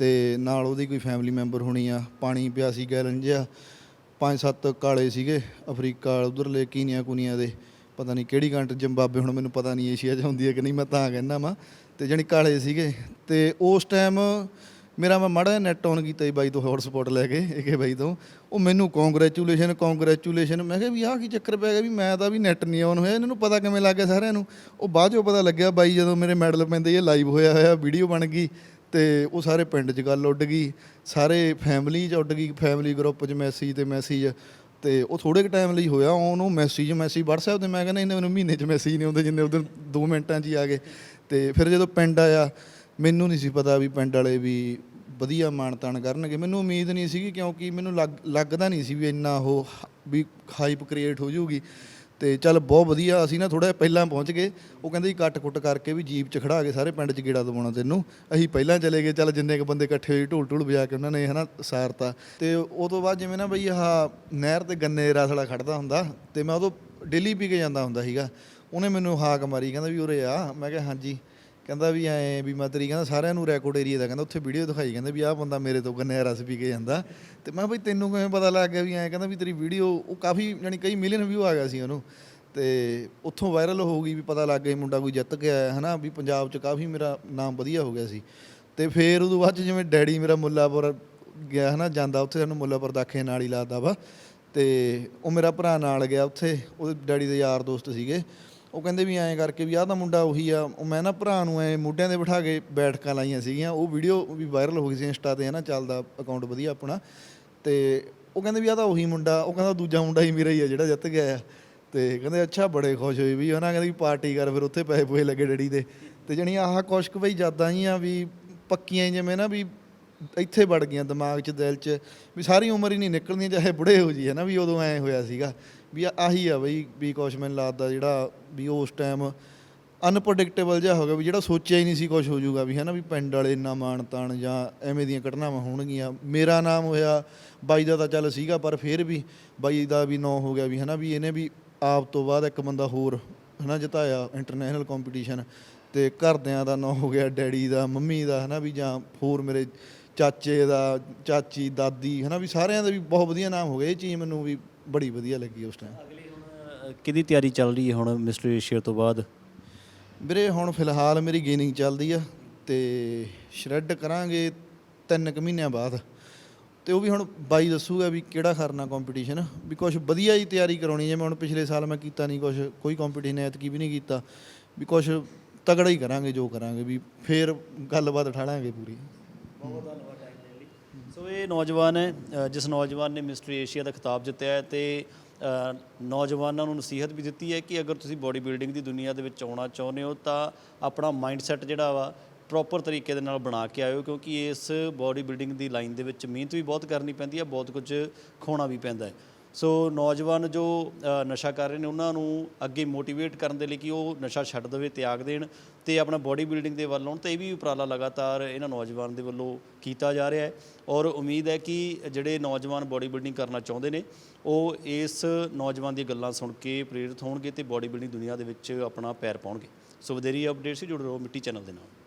ਤੇ ਨਾਲ ਉਹਦੀ ਕੋਈ ਫੈਮਿਲੀ ਮੈਂਬਰ ਹੋਣੀ ਆ, ਪਾਣੀ ਪਿਆ ਸੀ ਗੈਲਨ ਜਿਹਾ, ਪੰਜ ਸੱਤ ਕਾਲੇ ਸੀਗੇ ਅਫਰੀਕਾ, ਉਧਰਲੇ ਕੀਨੀਆ ਕੁਨੀਆ ਦੇ, ਪਤਾ ਨਹੀਂ ਕਿਹੜੀ ਕੰਟ ਜ਼ਿੰਬਾਬਵੇ ਹੁਣ ਮੈਨੂੰ ਪਤਾ ਨਹੀਂ ਏਸ਼ੀਆ 'ਚ ਹੁੰਦੀ ਹੈ ਕਿ ਨਹੀਂ, ਮੈਂ ਤਾਂ ਕਹਿੰਦਾ ਵਾਂ, ਤੇ ਜਾਣੀ ਕਾਲੇ ਸੀਗੇ, ਤੇ ਉਸ ਟਾਈਮ ਮੇਰਾ ਮੈਂ ਮਾੜਾ ਨੈਟ ਔਨ ਕੀਤਾ ਜੀ ਬਾਈ ਤੋਂ ਹੌਟਸਪੌਟ ਲੈ ਕੇ ਏਕੇ ਬਾਈ ਤੋਂ, ਉਹ ਮੈਨੂੰ ਕੰਗ੍ਰੈਚੁਲੇਸ਼ਨ ਕੰਗ੍ਰੈਚੁਲੇਸ਼ਨ ਮੈਂ ਕਿਹਾ ਵੀ ਆਹ ਕੀ ਚੱਕਰ ਪੈ ਗਿਆ ਵੀ ਮੈਂ ਤਾਂ ਵੀ ਨੈਟ ਨਹੀਂ ਔਨ ਹੋਇਆ, ਇਹਨਾਂ ਨੂੰ ਪਤਾ ਕਿਵੇਂ ਲੱਗ ਗਿਆ ਸਾਰਿਆਂ ਨੂੰ, ਉਹ ਬਾਅਦ ਚੋਂ ਪਤਾ ਲੱਗਿਆ ਬਾਈ ਜਦੋਂ ਮੇਰੇ ਮੈਡਲ ਪੈਂਦੇ ਇਹ ਲਾਈਵ ਹੋਇਆ ਹੋਇਆ ਵੀਡੀਓ ਬਣ ਗਈ ਤੇ ਉਹ ਸਾਰੇ ਪਿੰਡ 'ਚ ਗੱਲ ਉੱਡ ਗਈ, ਸਾਰੇ ਫੈਮਿਲੀ 'ਚ ਉੱਡ ਗਈ ਫੈਮਿਲੀ ਗਰੁੱਪ 'ਚ ਮੈਸੇਜ ਤੇ ਮੈਸੇਜ ਤੇ ਉਹ ਥੋੜੇ ਕੁ ਟਾਈਮ ਲਈ ਹੋਇਆ, ਉਹਨੂੰ ਮੈਸੇਜ ਮੈਸੇਜ WhatsApp ਤੇ ਮੈਂ ਕਹਿੰਦਾ ਇਹਨੇ ਮੈਨੂੰ ਮਹੀਨੇ 'ਚ ਮੈਸੇਜ ਨਹੀਂ ਆਉਂਦੇ, ਜਿੰਨੇ ਉਦੋਂ 2 ਮਿੰਟਾਂ 'ਚ ਹੀ ਆ ਗਏ। ਤੇ ਫਿਰ ਜਦੋਂ ਪਿੰਡ ਆਇਆ, ਮੈਨੂੰ ਨਹੀਂ ਸੀ ਪਤਾ ਵੀ ਪਿੰਡ ਵਾਲੇ ਵੀ ਵਧੀਆ ਮਾਣ ਤਾਣ ਕਰਨਗੇ। ਮੈਨੂੰ ਉਮੀਦ ਨਹੀਂ ਸੀਗੀ ਕਿਉਂਕਿ ਮੈਨੂੰ ਲੱਗ- ਲੱਗਦਾ ਨਹੀਂ ਸੀ ਵੀ ਇੰਨਾ ਉਹ ਹ- ਵੀ ਹਾਈਪ ਕ੍ਰੀਏਟ ਹੋ ਜਾਊਗੀ। ਤੇ ਚੱਲ ਬਹੁਤ ਵਧੀਆ, ਅਸੀਂ ਨਾ ਥੋੜਾ ਪਹਿਲਾਂ ਪਹੁੰਚ ਗਏ। ਉਹ ਕਹਿੰਦੇ ਜੀ ਕੱਟ ਕੁੱਟ ਕਰਕੇ ਵੀ ਜੀਪ 'ਚ ਖੜਾ ਕੇ ਸਾਰੇ ਪਿੰਡ 'ਚ ਗੇੜਾ ਦਵਾਉਣਾ ਤੈਨੂੰ। ਅਸੀਂ ਪਹਿਲਾਂ ਚਲੇ ਗਏ, ਚੱਲ ਜਿੰਨੇ ਕ ਬੰਦੇ ਇਕੱਠੇ ਹੋਏ ਢੋਲ ਢੋਲ ਵਜਾ ਕੇ ਉਹਨਾਂ ਨੇ ਹਨਾ ਸਾਰਤਾ। ਤੇ ਉਹ ਤੋਂ ਬਾਅਦ ਜਿਵੇਂ ਨਾ ਬਈ ਆਹ ਨਹਿਰ ਤੇ ਗੰਨੇ ਦਾ ਰਸਲਾ ਖੜਦਾ ਹੁੰਦਾ ਤੇ ਮੈਂ ਉਦੋਂ ਡੇਲੀ ਪੀ ਕੇ ਜਾਂਦਾ ਹੁੰਦਾ ਸੀਗਾ। ਉਹਨੇ ਮੈਨੂੰ ਹਾਕ ਮਾਰੀ, ਕਹਿੰਦਾ ਵੀ ਉਰੇ ਆ। ਮੈਂ ਕਿਹਾ, ਹਾਂਜੀ। ਕਹਿੰਦਾ ਵੀ ਐ, ਵੀ ਮੈਂ ਤੇਰੀ ਕਹਿੰਦਾ ਸਾਰਿਆਂ ਨੂੰ ਰੈਕੋਰਡ ਏਰੀਆ ਦਾ ਕਹਿੰਦਾ, ਉੱਥੇ ਵੀਡੀਓ ਦਿਖਾਈ, ਕਹਿੰਦਾ ਵੀ ਆਹ ਬੰਦਾ ਮੇਰੇ ਤੋਂ ਗੰਨੇ ਰਸ ਪੀ ਕੇ ਜਾਂਦਾ। ਤੇ ਮੈਂ ਕਿਹਾ ਬਈ ਤੈਨੂੰ ਕਿਵੇਂ ਪਤਾ ਲੱਗ ਗਿਆ ਵੀ ਐ, ਕਹਿੰਦਾ ਵੀ ਤੇਰੀ ਵੀਡੀਓ ਉਹ ਕਾਫੀ, ਯਾਨੀ ਕਈ ਮਿਲੀਅਨ ਵਿਊ ਆ ਗਿਆ ਸੀ ਉਹਨੂੰ। ਤੇ ਉੱਥੋਂ ਵਾਇਰਲ ਹੋ ਗਈ ਵੀ ਪਤਾ ਲੱਗ ਗਿਆ ਮੁੰਡਾ ਕੋਈ ਜਿੱਤ ਕੇ ਆਇਆ ਹਨਾ, ਵੀ ਪੰਜਾਬ 'ਚ ਕਾਫੀ ਮੇਰਾ ਨਾਮ ਵਧੀਆ ਹੋ ਗਿਆ ਸੀ। ਤੇ ਫੇਰ ਉਦੋਂ ਬਾਅਦ 'ਚ ਜਿਵੇਂ ਡੈਡੀ ਮੇਰਾ ਮੁੱਲਾਪੁਰ ਗਿਆ, ਹਨਾ, ਜਾਂਦਾ, ਉੱਥੇ ਸਾਨੂੰ ਮੁੱਲਾਪੁਰ ਦਾਖੇ ਨਾਲ ਹੀ ਲਾਦਾ ਵਾ। ਤੇ ਉਹ ਮੇਰਾ ਭਰਾ ਨਾਲ ਗਿਆ ਉੱਥੇ, ਉਹਦੇ ਡੈਡੀ ਦੇ ਯਾਰ ਦੋਸਤ ਸੀਗੇ। ਉਹ ਕਹਿੰਦੇ ਵੀ ਐਂ ਕਰਕੇ ਵੀ ਆਹ ਤਾਂ ਮੁੰਡਾ ਉਹੀ ਆ, ਉਹ ਮੈਂ ਨਾ ਭਰਾ ਨੂੰ ਐ ਮੋਢਿਆਂ ਤੇ ਬਿਠਾ ਕੇ ਬੈਠਕਾਂ ਲਾਈਆਂ ਸੀਗੀਆਂ, ਉਹ ਵੀਡੀਓ ਵੀ ਵਾਇਰਲ ਹੋ ਗਈ ਸੀ ਇੰਸਟਾ ਤੇ ਹੈ ਨਾ ਚੱਲਦਾ ਅਕਾਊਂਟ ਵਧੀਆ ਆਪਣਾ, ਤੇ ਉਹ ਕਹਿੰਦੇ ਵੀ ਆਹ ਤਾਂ ਉਹੀ ਮੁੰਡਾ, ਉਹ ਕਹਿੰਦਾ ਦੂਜਾ ਮੁੰਡਾ ਹੀ ਮੇਰਾ ਹੀ ਆ ਜਿਹੜਾ ਜਿੱਤ ਗਿਆ ਆ, ਤੇ ਕਹਿੰਦੇ ਅੱਛਾ, ਬੜੇ ਖੁਸ਼ ਹੋਏ ਵੀ ਉਹਨਾਂ ਕਹਿੰਦੇ ਵੀ ਪਾਰਟੀ ਕਰ ਫਿਰ ਉੱਥੇ ਪੈਸੇ ਪੂਏ ਲੱਗੇ ਡੈਡੀ ਦੇ, ਤੇ ਜਣੀ ਆਹ ਕੁਛ ਕੁ ਬਈ ਯਾਦਾਂ ਹੀ ਆ ਵੀ ਪੱਕੀਆਂ ਹੀ ਜਿਵੇਂ ਨਾ ਵੀ ਇੱਥੇ ਵੜ ਗਈਆਂ ਦਿਮਾਗ 'ਚ, ਦਿਲ 'ਚ, ਵੀ ਸਾਰੀ ਉਮਰ ਹੀ ਨਹੀਂ ਨਿਕਲਦੀਆਂ, ਚਾਹੇ ਬੁੜੇ ਹੋ ਜੀ ਹੈ ਨਾ ਵੀ ਉਦੋਂ ਐ ਹੋਇਆ ਸੀਗਾ। ਵੀ ਆ- ਆਹੀ ਆ ਬਈ, ਵੀ ਕੁਛ ਮੈਨੂੰ ਲੱਗਦਾ ਜਿਹੜਾ ਵੀ ਉਸ ਟਾਈਮ ਅਨਪ੍ਰੈਡਿਕਟੇਬਲ ਜਿਹਾ ਹੋ ਗਿਆ ਵੀ ਜਿਹੜਾ ਸੋਚਿਆ ਹੀ ਨਹੀਂ ਸੀ ਕੁਝ ਹੋ ਜਾਊਗਾ ਵੀ ਹੈ ਨਾ ਵੀ ਪਿੰਡ ਵਾਲੇ ਇੰਨਾ ਮਾਣ ਤਾਣ ਜਾਂ ਐਵੇਂ ਦੀਆਂ ਘਟਨਾਵਾਂ ਹੋਣਗੀਆਂ। ਮੇਰਾ ਨਾਮ ਹੋਇਆ, ਬਾਈ ਦਾ ਤਾਂ ਚੱਲ ਸੀਗਾ ਪਰ ਫਿਰ ਵੀ ਬਾਈ ਦਾ ਵੀ ਨਾਂ ਹੋ ਗਿਆ ਵੀ ਹੈ ਨਾ ਵੀ ਇਹਨੇ ਵੀ ਆਪ ਤੋਂ ਬਾਅਦ ਇੱਕ ਬੰਦਾ ਹੋਰ ਹੈ ਨਾ ਜਿਤਾਇਆ ਇੰਟਰਨੈਸ਼ਨਲ ਕੰਪੀਟੀਸ਼ਨ ਤੇ ਘਰਦਿਆਂ ਦਾ ਨਾਂ ਹੋ ਗਿਆ, ਡੈਡੀ ਦਾ, ਮੰਮੀ ਦਾ ਹੈ ਨਾ ਵੀ ਜਾਂ ਹੋਰ ਮੇਰੇ ਚਾਚੇ ਦਾ, ਚਾਚੀ, ਦਾਦੀ ਹੈ ਨਾ ਵੀ ਸਾਰਿਆਂ ਦਾ ਵੀ ਬਹੁਤ ਵਧੀਆ ਨਾਮ ਹੋ ਗਿਆ ਇਹ ਚੀਜ਼ ਮੈਨੂੰ ਵੀ ਬੜੀ ਵਧੀਆ ਲੱਗੀ ਉਸ ਟਾਈਮ ਅਗਲੀ ਹੁਣ ਕਿਹਦੀ ਤਿਆਰੀ ਚੱਲ ਰਹੀ ਹੈ ਹੁਣ ਮਿਸਟਰ ਏਸ਼ੀਆ ਤੋਂ ਬਾਅਦ? ਵੀਰੇ ਹੁਣ ਫਿਲਹਾਲ ਮੇਰੀ ਗੇਨਿੰਗ ਚੱਲਦੀ ਆ ਤੇ ਸ਼ਰੈਡ ਕਰਾਂਗੇ ਤਿੰਨ ਕੁ ਮਹੀਨਿਆਂ ਬਾਅਦ। ਤੇ ਉਹ ਵੀ ਹੁਣ ਬਾਈ ਦੱਸੂਗਾ ਵੀ ਕਿਹੜਾ ਕਰਨਾ ਕੰਪੀਟੀਸ਼ਨ ਵੀ ਕੁਝ ਵਧੀਆ ਹੀ ਤਿਆਰੀ ਕਰਾਉਣੀ ਜਿਵੇਂ ਹੁਣ ਪਿਛਲੇ ਸਾਲ ਮੈਂ ਕੀਤਾ ਨਹੀਂ ਕੁਝ ਕੋਈ ਕੰਪੀਟੀਸ਼ਨ ਐਤਕੀ ਵੀ ਨਹੀਂ ਕੀਤਾ ਵੀ ਕੁਝ ਤਗੜਾ ਹੀ ਕਰਾਂਗੇ ਜੋ ਕਰਾਂਗੇ ਵੀ ਫੇਰ ਗੱਲਬਾਤ ਠਾਲਾਂਗੇ ਪੂਰੀ। ਬਹੁਤ ਧੰਨਵਾਦ। ਸੋ ਇਹ ਨੌਜਵਾਨ ਹੈ ਅ, ਜਿਸ ਨੌਜਵਾਨ ਨੇ ਮਿਸਟਰ ਏਸ਼ੀਆ ਦਾ ਖਿਤਾਬ ਜਿੱਤਿਆ ਹੈ ਤੇ ਅ, ਨੌਜਵਾਨਾਂ ਨੂੰ ਨਸੀਹਤ ਵੀ ਦਿੱਤੀ ਹੈ ਕਿ ਅਗਰ ਤੁਸੀਂ ਬੋਡੀ ਬਿਲਡਿੰਗ ਦੀ ਦੁਨੀਆ ਦੇ ਵਿੱਚ ਆਉਣਾ ਚਾਹੁੰਦੇ ਹੋ ਤਾਂ ਆਪਣਾ ਮਾਈਂਡਸੈਟ ਜਿਹੜਾ ਵਾ ਪ੍ਰੋਪਰ ਤਰੀਕੇ ਦੇ ਨਾਲ ਬਣਾ ਕੇ ਆਇਓ ਕਿਉਂਕਿ ਇਸ ਬੋਡੀ ਬਿਲਡਿੰਗ ਦੀ ਲਾਈਨ ਦੇ ਵਿੱਚ ਮਿਹਨਤ ਵੀ ਬਹੁਤ ਕਰਨੀ ਪੈਂਦੀ ਹੈ ਬਹੁਤ ਕੁਝ ਖੋਣਾ ਵੀ ਪੈਂਦਾ ਹੈ। ਸੋ ਨੌਜਵਾਨ ਜੋ ਨਸ਼ਾ ਕਰ ਰਹੇ ਨੇ, ਉਹਨਾਂ ਨੂੰ ਅੱਗੇ ਮੋਟੀਵੇਟ ਕਰਨ ਦੇ ਲਈ ਕਿ ਉਹ ਨਸ਼ਾ ਛੱਡ ਦੇਵੇ, ਤਿਆਗ ਦੇਣ ਤੇ ਆਪਣਾ ਬੋਡੀ ਬਿਲਡਿੰਗ ਦੇ ਵੱਲ ਆਉਣ ਤੇ ਇਹ ਵੀ ਉਪਰਾਲਾ ਲਗਾਤਾਰ ਇਹਨਾਂ ਨੌਜਵਾਨ ਦੇ ਵੱਲੋਂ ਕੀਤਾ ਜਾ ਰਿਹਾ ਹੈ। ਔਰ ਉਮੀਦ ਹੈ ਕਿ ਜਿਹੜੇ ਨੌਜਵਾਨ ਬੋਡੀ ਬਿਲਡਿੰਗ ਕਰਨਾ ਚਾਹੁੰਦੇ ਨੇ, ਉਹ ਇਸ ਨੌਜਵਾਨ ਦੀਆਂ ਗੱਲਾਂ ਸੁਣ ਕੇ ਪ੍ਰੇਰਿਤ ਹੋਣਗੇ ਤੇ ਬੋਡੀ ਬਿਲਡਿੰਗ ਦੁਨੀਆ ਦੇ ਵਿੱਚ ਆਪਣਾ ਪੈਰ ਪਾਉਣਗੇ। ਸੋ ਵਧੇਰੀ ਅਪਡੇਟ ਸੀ, ਜੁੜੇ ਰਹੋ ਮਿੱਟੀ ਚੈਨਲ ਦੇ ਨਾਲ।